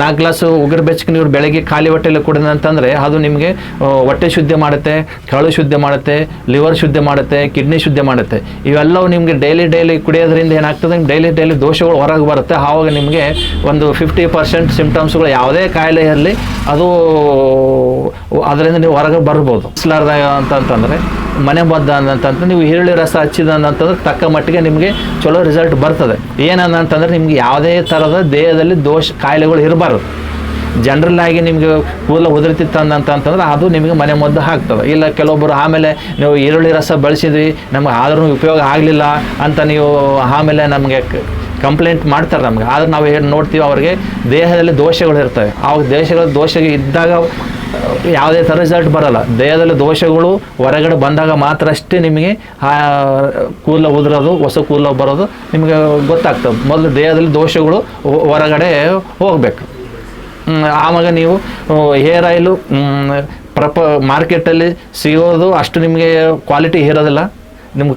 ನಾಲ್ಕು ಗ್ಲಾಸು ಉಗುರು ಬೆಚ್ಚಗೆ ನೀರು ಬೆಳಗ್ಗೆ ಖಾಲಿ ಹೊಟ್ಟೆಯಲ್ಲಿ ಕುಡಿದ ಅಂತಂದರೆ ಅದು ನಿಮಗೆ ಹೊಟ್ಟೆ ಶುದ್ಧಿ ಮಾಡುತ್ತೆ ಕಳು ಶುದ್ಧಿ ಮಾಡುತ್ತೆ ಲಿವರ್ ಶುದ್ಧಿ ಮಾಡುತ್ತೆ ಕಿಡ್ನಿ ಶುದ್ಧಿ ಮಾಡುತ್ತೆ. ಇವೆಲ್ಲವೂ ನಿಮಗೆ ಡೈಲಿ ಡೈಲಿ ಕುಡಿಯೋದ್ರಿಂದ ಏನಾಗ್ತದೆ ಡೈಲಿ ಡೈಲಿ ದೋಷಗಳು ಹೊರಗೆ ಬರುತ್ತೆ. ಆವಾಗ ನಿಮಗೆ ಒಂದು ಫಿಫ್ಟಿ ಪರ್ಸೆಂಟ್ ಸಿಮ್ಟಮ್ಸ್ಗಳು ಯಾವುದೇ ಕಾಯಿಲೆ ಇರಲಿ ಅದು, ಅದರಿಂದ ನೀವು ಹೊರಗೆ ಬರ್ಬೋದು. ಇಸ್ಲಾರ್ದಾಗ ಅಂತಂತಂದರೆ, ಮನೆ ಬದ್ದ ಅಂತಂದ್ರೆ, ನೀವು ಈರುಳ್ಳಿ ರಸ ಹಚ್ಚಿದ ಅಂತಂದ್ರೆ ತಕ್ಕ ಮಟ್ಟಿಗೆ ನಿಮಗೆ ಚಲೋ ರಿಸಲ್ಟ್ ಬರ್ತದೆ. ಏನಂತಂದ್ರೆ ನಿಮ್ಗೆ ಯಾವುದೇ ಥರದ ದೇಹದಲ್ಲಿ ದೋಷ ಕಾಯಿಲೆಗಳು ಇರಬಾರ್ದು. ಜನರಲ್ ಆಗಿ ನಿಮಗೆ ಕೂದಲು ಉದುರ್ತಿತ್ತು ಅಂತಂತಂದ್ರೆ ಅದು ನಿಮಗೆ ಮನೆ ಮದ್ದು ಹಾಕ್ತದೆ ಇಲ್ಲ ಕೆಲವೊಬ್ಬರು ಆಮೇಲೆ ನೀವು ಈರುಳ್ಳಿ ರಸ ಬಳಸಿದ್ವಿ, ನಮ್ಗೆ ಆದ್ರೂ ಉಪಯೋಗ ಆಗಲಿಲ್ಲ ಅಂತ ನೀವು ಆಮೇಲೆ ನಮಗೆ ಕಂಪ್ಲೇಂಟ್ ಮಾಡ್ತಾರೆ ನಮ್ಗೆ. ಆದ್ರೆ ನಾವು ಏನು ನೋಡ್ತೀವಿ, ಅವ್ರಿಗೆ ದೇಹದಲ್ಲಿ ದೋಷಗಳು ಇರ್ತವೆ. ಆ ದೇಶಗಳ ದೋಷ ಇದ್ದಾಗ ಯಾವುದೇ ಥರ ರಿಸಲ್ಟ್ ಬರಲ್ಲ. ದೇಹದಲ್ಲಿ ದೋಷಗಳು ಹೊರಗಡೆ ಬಂದಾಗ ಮಾತ್ರ ಅಷ್ಟೇ ನಿಮಗೆ ಆ, ಕೂದಲು ಉದುರೋದು, ಹೊಸ ಕೂದಲು ಬರೋದು ನಿಮಗೆ ಗೊತ್ತಾಗ್ತದೆ. ಮೊದಲು ದೇಹದಲ್ಲಿ ದೋಷಗಳು ಹೊರಗಡೆ ಹೋಗಬೇಕು. ಆವಾಗ ನೀವು ಹೇರ್ ಆಯಿಲು ಪ್ರಪ ಮಾರ್ಕೆಟಲ್ಲಿ ಸಿಗೋದು ಅಷ್ಟು ನಿಮಗೆ ಕ್ವಾಲಿಟಿ ಇರೋದಿಲ್ಲ. ನಿಮ್ಗೆ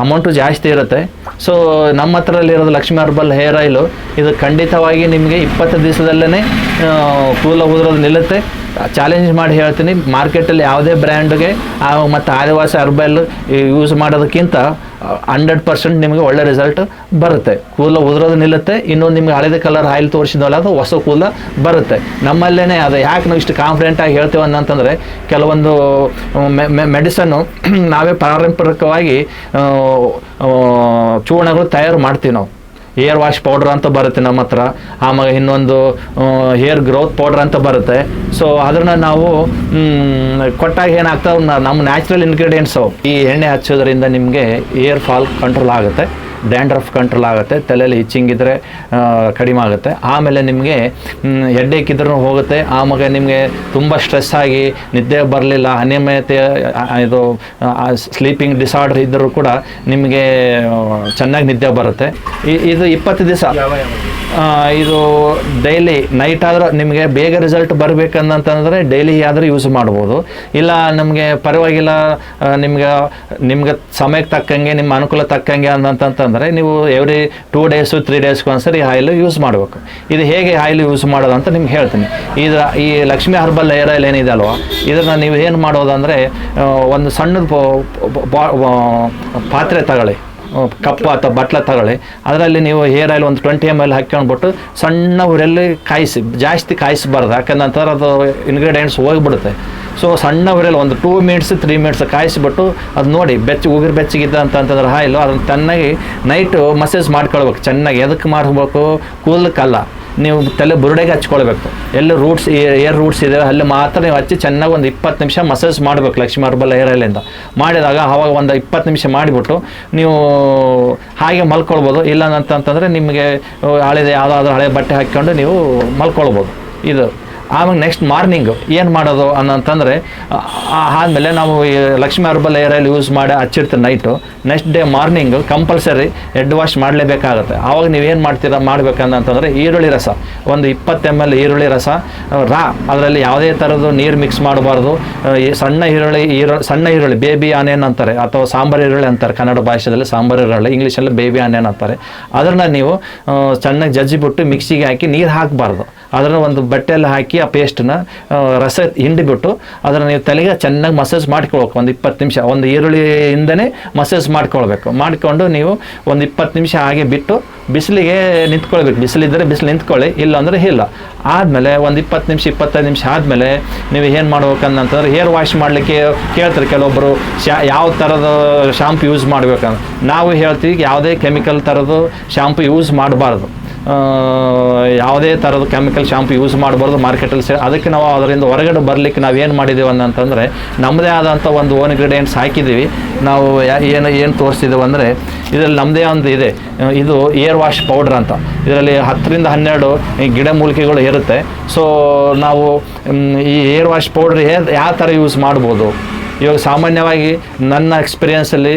ಅಮೌಂಟು ಜಾಸ್ತಿ ಇರುತ್ತೆ. ಸೊ ನಮ್ಮ ಹತ್ರಲ್ಲಿರೋದು ಲಕ್ಷ್ಮೀ ಹರ್ಬಲ್ ಹೇರ್ ಆಯಿಲು ಇದು ಖಂಡಿತವಾಗಿ ನಿಮಗೆ ಇಪ್ಪತ್ತು ದಿವಸದಲ್ಲೇ ಕೂಲ ಉದುರೋದು ನಿಲ್ಲುತ್ತೆ. ಚಾಲೆಂಜ್ ಮಾಡಿ ಹೇಳ್ತೀನಿ. ಮಾರ್ಕೆಟಲ್ಲಿ ಯಾವುದೇ ಬ್ರ್ಯಾಂಡ್ಗೆ ಮತ್ತು ಆದಿವಾಸಿ ಹರ್ಬಲ್ ಯೂಸ್ ಮಾಡೋದಕ್ಕಿಂತ ಹಂಡ್ರೆಡ್ ಪರ್ಸೆಂಟ್ ನಿಮಗೆ ಒಳ್ಳೆ ರಿಸಲ್ಟ್ ಬರುತ್ತೆ. ಕೂದಲು ಉದುರೋದು ನಿಲ್ಲುತ್ತೆ ಇನ್ನೊಂದು ನಿಮ್ಗೆ ಹಳೆದ ಕಲರ್ ಆಯಿಲ್ ತೋರಿಸಿದ್ವಲ್ಲ, ಅದು ಹೊಸ ಕೂದಲ ಬರುತ್ತೆ. ನಮ್ಮಲ್ಲೇ ಅದು ಯಾಕೆ ನಾವು ಇಷ್ಟು ಕಾನ್ಫಿಡೆಂಟಾಗಿ ಹೇಳ್ತೇವೆ ಅಂತಂದರೆ ಕೆಲವೊಂದು ಮೆಡಿಸನ್ನು ನಾವೇ ಪಾರಂಪರಿಕವಾಗಿ ಚೂರ್ಣಗಳು ತಯಾರು ಮಾಡ್ತೀವಿ ನಾವು. ಹೇರ್ ವಾಶ್ ಪೌಡರ್ ಅಂತ ಬರುತ್ತೆ ನಮ್ಮ ಹತ್ರ. ಆಮೇಲೆ ಇನ್ನೊಂದು ಹೇರ್ ಗ್ರೋತ್ ಪೌಡರ್ ಅಂತ ಬರುತ್ತೆ. ಸೊ ಅದನ್ನ ನಾವು ಕೊಟ್ಟಾಗ ಏನಾಗ್ತವೆ ನಮ್ಮ ನ್ಯಾಚುರಲ್ ಇಂಗ್ರೀಡಿಯೆಂಟ್ಸು ಈ ಎಣ್ಣೆ ಹಚ್ಚೋದ್ರಿಂದ ನಿಮಗೆ ಏರ್ ಫಾಲ್ ಕಂಟ್ರೋಲ್ ಆಗುತ್ತೆ. ಡ್ಯಾಂಡ್ರಫ್ ಕಂಟ್ರೋಲ್ ಆಗುತ್ತೆ, ತಲೆಯಲ್ಲಿ ಇಚ್ಚಿಂಗ್ ಇದ್ದರೆ ಕಡಿಮೆ ಆಗುತ್ತೆ. ಆಮೇಲೆ ನಿಮಗೆ ಹೆಡ್ಡೇಕ್ ಇದ್ರೂ ಹೋಗುತ್ತೆ. ಆಮೇಲೆ ನಿಮಗೆ ತುಂಬ ಸ್ಟ್ರೆಸ್ ಆಗಿ ನಿದ್ದೆ ಬರಲಿಲ್ಲ ಅನಿಯಮಿತ ಇದು ಸ್ಲೀಪಿಂಗ್ ಡಿಸಾರ್ಡರ್ ಇದ್ದರೂ ಕೂಡ ನಿಮಗೆ ಚೆನ್ನಾಗಿ ನಿದ್ದೆ ಬರುತ್ತೆ. ಇದು ಇಪ್ಪತ್ತು ದಿವಸ. ಇದು ಡೈಲಿ ನೈಟ್ ಆದರೂ ನಿಮಗೆ ಬೇಗ ರಿಸಲ್ಟ್ ಬರಬೇಕಂತಂದರೆ ಡೈಲಿ ಆದರೂ ಯೂಸ್ ಮಾಡ್ಬೋದು. ಇಲ್ಲ ನಮಗೆ ಪರವಾಗಿಲ್ಲ ನಿಮ್ಗೆ ನಿಮ್ಗೆ ಸಮಯಕ್ಕೆ ತಕ್ಕಂಗೆ, ನಿಮ್ಮ ಅನುಕೂಲ ತಕ್ಕಂಗೆ ಅಂತಂತಂದರೆ ನೀವು ಎವ್ರಿ ಟೂ ಡೇಸು ತ್ರೀ ಡೇಸ್ಗೆ ಒಂದ್ಸರಿ ಆಯಿಲ್ ಯೂಸ್ ಮಾಡಬೇಕು. ಇದು ಹೇಗೆ ಆಯಿಲ್ ಯೂಸ್ ಮಾಡೋದು ಅಂತ ನಿಮ್ಗೆ ಹೇಳ್ತೀನಿ. ಇದು ಈ ಲಕ್ಷ್ಮೀ ಹರ್ಬಲ್ ಲೇಯರ್ ಆಯಿಲ್ ಏನಿದೆ ಅಲ್ವಾ ಇದನ್ನು ನೀವು ಏನು ಮಾಡೋದಂದರೆ ಒಂದು ಸಣ್ಣದು ಪಾತ್ರೆ ತಗೊಳ್ಳಿ. ಕಪ್ಪು ಅಥವಾ ಬಟ್ಲ ತಗೊಳ್ಳಿ. ಅದರಲ್ಲಿ ನೀವು ಹೇರ್ ಆಯಿಲ್ ಒಂದು ಟ್ವೆಂಟಿ ಎಂ ಎಲ್ ಹಾಕ್ಕೊಂಡ್ಬಿಟ್ಟು ಸಣ್ಣ ಉರಲ್ಲಿ ಕಾಯಿಸಿ, ಜಾಸ್ತಿ ಕಾಯಿಸಬಾರ್ದು. ಯಾಕಂದ್ರೆ ಅದು ಇಂಗ್ರೀಡಿಯೆಂಟ್ಸ್ ಹೋಗಿಬಿಡುತ್ತೆ. ಸೊ ಸಣ್ಣ ಉರಲ್ಲಿ ಒಂದು ಟೂ ಮಿನಿಟ್ಸ್ ತ್ರೀ ಮಿನಿಟ್ಸ್ ಕಾಯಿಸಿಬಿಟ್ಟು ಅದು ನೋಡಿ, ಬೆಚ್ಚ, ಉಗುರು ಬೆಚ್ಚಗಿದ್ದ ಅಂತಂತಂದ್ರೆ ಆಯಿಲು ಅದನ್ನು ಚೆನ್ನಾಗಿ ನೈಟು ಮಸೇಜ್ ಮಾಡ್ಕೊಳ್ಬೇಕು. ಚೆನ್ನಾಗಿ ಎದಕ್ಕೆ ಮಾಡ್ಬೇಕು ಕೂದಲಕ್ಕಲ್ಲ. ನೀವು ತಲೆ ಬುರುಡೆಗೆ ಹಚ್ಕೊಳ್ಬೇಕು. ಎಲ್ಲಿ ರೂಟ್ಸ್ ಏರ್ ರೂಟ್ಸ್ ಇದೆ, ಅಲ್ಲಿ ಮಾತ್ರ ನೀವು ಹಚ್ಚಿ ಚೆನ್ನಾಗಿ ಒಂದು ಇಪ್ಪತ್ತು ನಿಮಿಷ ಮಸಾಜ್ ಮಾಡಬೇಕು ಲಕ್ಷ್ಮೀ ಹರ್ಬಲ್ ಏರ್ ಆಯಿಲಿಂದ ಮಾಡಿದಾಗ ಆವಾಗ ಒಂದು ಇಪ್ಪತ್ತು ನಿಮಿಷ ಮಾಡಿಬಿಟ್ಟು ನೀವು ಹಾಗೆ ಮಲ್ಕೊಳ್ಬೋದು. ಇಲ್ಲ ಅಂತಂತಂದರೆ ನಿಮಗೆ ಹಳೆದ ಯಾವುದಾದ್ರೂ ಹಳೆ ಬಟ್ಟೆ ಹಾಕ್ಕೊಂಡು ನೀವು ಮಲ್ಕೊಳ್ಬೋದು. ಇದು. ಆಮೇಲೆ ನೆಕ್ಸ್ಟ್ ಮಾರ್ನಿಂಗ್ ಏನು ಮಾಡೋದು ಅನ್ನಂತಂದರೆ ಆದಮೇಲೆ ನಾವು ಲಕ್ಷ್ಮೀ ಹರ್ಬಲ್ ಏರ್ ಯೂಸ್ ಮಾಡಿ ಹಚ್ಚಿರ್ತೀವಿ night next day morning compulsory head wash ಮಾಡಲೇಬೇಕಾಗುತ್ತೆ. ಆವಾಗ ನೀವೇನು ಮಾಡ್ತೀರಾ ಮಾಡ್ಬೇಕಂತಂದರೆ ಈರುಳ್ಳಿ ರಸ. ಒಂದು ಇಪ್ಪತ್ತು ಎಂ ಎಲ್ ಈರುಳ್ಳಿ ರಸ, ರಾ, ಅದರಲ್ಲಿ ಯಾವುದೇ ಥರದ್ದು ನೀರು ಮಿಕ್ಸ್ ಮಾಡಬಾರ್ದು. ಸಣ್ಣ ಈರುಳ್ಳಿ, ಈರು, ಸಣ್ಣ ಈರುಳ್ಳಿ ಬೇಬಿ ಆನೆನ್ ಅಂತಾರೆ, ಅಥವಾ ಸಾಂಬಾರು ಈರುಳ್ಳಿ ಅಂತಾರೆ, ಕನ್ನಡ ಭಾಷೆಯಲ್ಲಿ ಸಾಂಬಾರು ಈರುಳ್ಳಿ ಇಂಗ್ಲೀಷಲ್ಲಿ ಬೇಬಿ ಆನೆನ್ ಅಂತಾರೆ. ಅದನ್ನು ನೀವು ಚೆನ್ನಾಗಿ ಜಜ್ಜಿಬಿಟ್ಟು ಮಿಕ್ಸಿಗೆ ಹಾಕಿ ನೀರು ಹಾಕಬಾರ್ದು. ಅದನ್ನು ಒಂದು ಬಟ್ಟೆಯಲ್ಲಿ ಹಾಕಿ ಆ ಪೇಸ್ಟನ್ನ ರಸ ಹಿಂಡಿಬಿಟ್ಟು ಅದನ್ನು ನೀವು ತಲೆಗೆ ಚೆನ್ನಾಗಿ ಮಸಾಜ್ ಮಾಡ್ಕೊಳ್ಬೇಕು. ಒಂದು ಇಪ್ಪತ್ತು ನಿಮಿಷ, ಒಂದು ಈರುಳ್ಳಿಯಿಂದನೇ ಮಸಾಜ್ ಮಾಡ್ಕೊಳ್ಬೇಕು. ಮಾಡಿಕೊಂಡು ನೀವು ಒಂದು ಇಪ್ಪತ್ತು ನಿಮಿಷ ಹಾಗೆ ಬಿಟ್ಟು ಬಿಸಿಲಿಗೆ ನಿಂತ್ಕೊಳ್ಬೇಕು. ಬಿಸಿಲಿದ್ದರೆ ಬಿಸಿಲು ನಿಂತ್ಕೊಳ್ಳಿ ಇಲ್ಲ ಅಂದರೆ ಇಲ್ಲ. ಆದಮೇಲೆ ಒಂದು ಇಪ್ಪತ್ತು ನಿಮಿಷ, ಇಪ್ಪತ್ತೈದು ನಿಮಿಷ ಆದಮೇಲೆ ನೀವು ಏನು ಮಾಡ್ಬೇಕಂತಂದ್ರೆ ಹೇರ್ ವಾಶ್ ಮಾಡಲಿಕ್ಕೆ ಕೇಳ್ತಾರೆ ಕೆಲವೊಬ್ಬರು ಶಾ, ಯಾವ ಥರದ ಶಾಂಪು ಯೂಸ್ ಮಾಡ್ಬೇಕಂತ. ನಾವು ಹೇಳ್ತೀವಿ, ಯಾವುದೇ ಕೆಮಿಕಲ್ ಥರದ್ದು ಶಾಂಪು ಯೂಸ್ ಮಾಡಬಾರ್ದು. ಯಾವುದೇ ಥರದ ಕೆಮಿಕಲ್ ಶಾಂಪು ಯೂಸ್ ಮಾಡಬಾರ್ದು ಮಾರ್ಕೆಟಲ್ಲಿ ಸೇ ಅದಕ್ಕೆ ನಾವು ಅದರಿಂದ ಹೊರಗಡೆ ಬರಲಿಕ್ಕೆ ನಾವು ಏನು ಮಾಡಿದ್ದೀವಿ ಅಂತಂದರೆ ನಮ್ಮದೇ ಆದಂಥ ಒಂದು ಓನ್ ಇಂಗ್ರೀಡಿಯೆಂಟ್ಸ್ ಹಾಕಿದ್ದೀವಿ ನಾವು ಏನು ಏನು ತೋರಿಸಿದ್ದೀವಿ ಅಂದರೆ ಇದರಲ್ಲಿ ನಮ್ಮದೇ ಒಂದು ಇದೆ. ಇದು ಏರ್ ವಾಶ್ ಪೌಡ್ರ್ ಅಂತ. ಇದರಲ್ಲಿ ಹತ್ತರಿಂದ ಹನ್ನೆರಡು ಗಿಡ ಗಿಡಮೂಲಿಕೆಗಳು ಇರುತ್ತೆ. ಸೊ ನಾವು ಈ ಏರ್ ವಾಶ್ ಪೌಡ್ರ್ ಯಾವ ಥರ ಯೂಸ್ ಮಾಡ್ಬೋದು? ಇವಾಗ ಸಾಮಾನ್ಯವಾಗಿ ನನ್ನ ಎಕ್ಸ್ಪೀರಿಯನ್ಸಲ್ಲಿ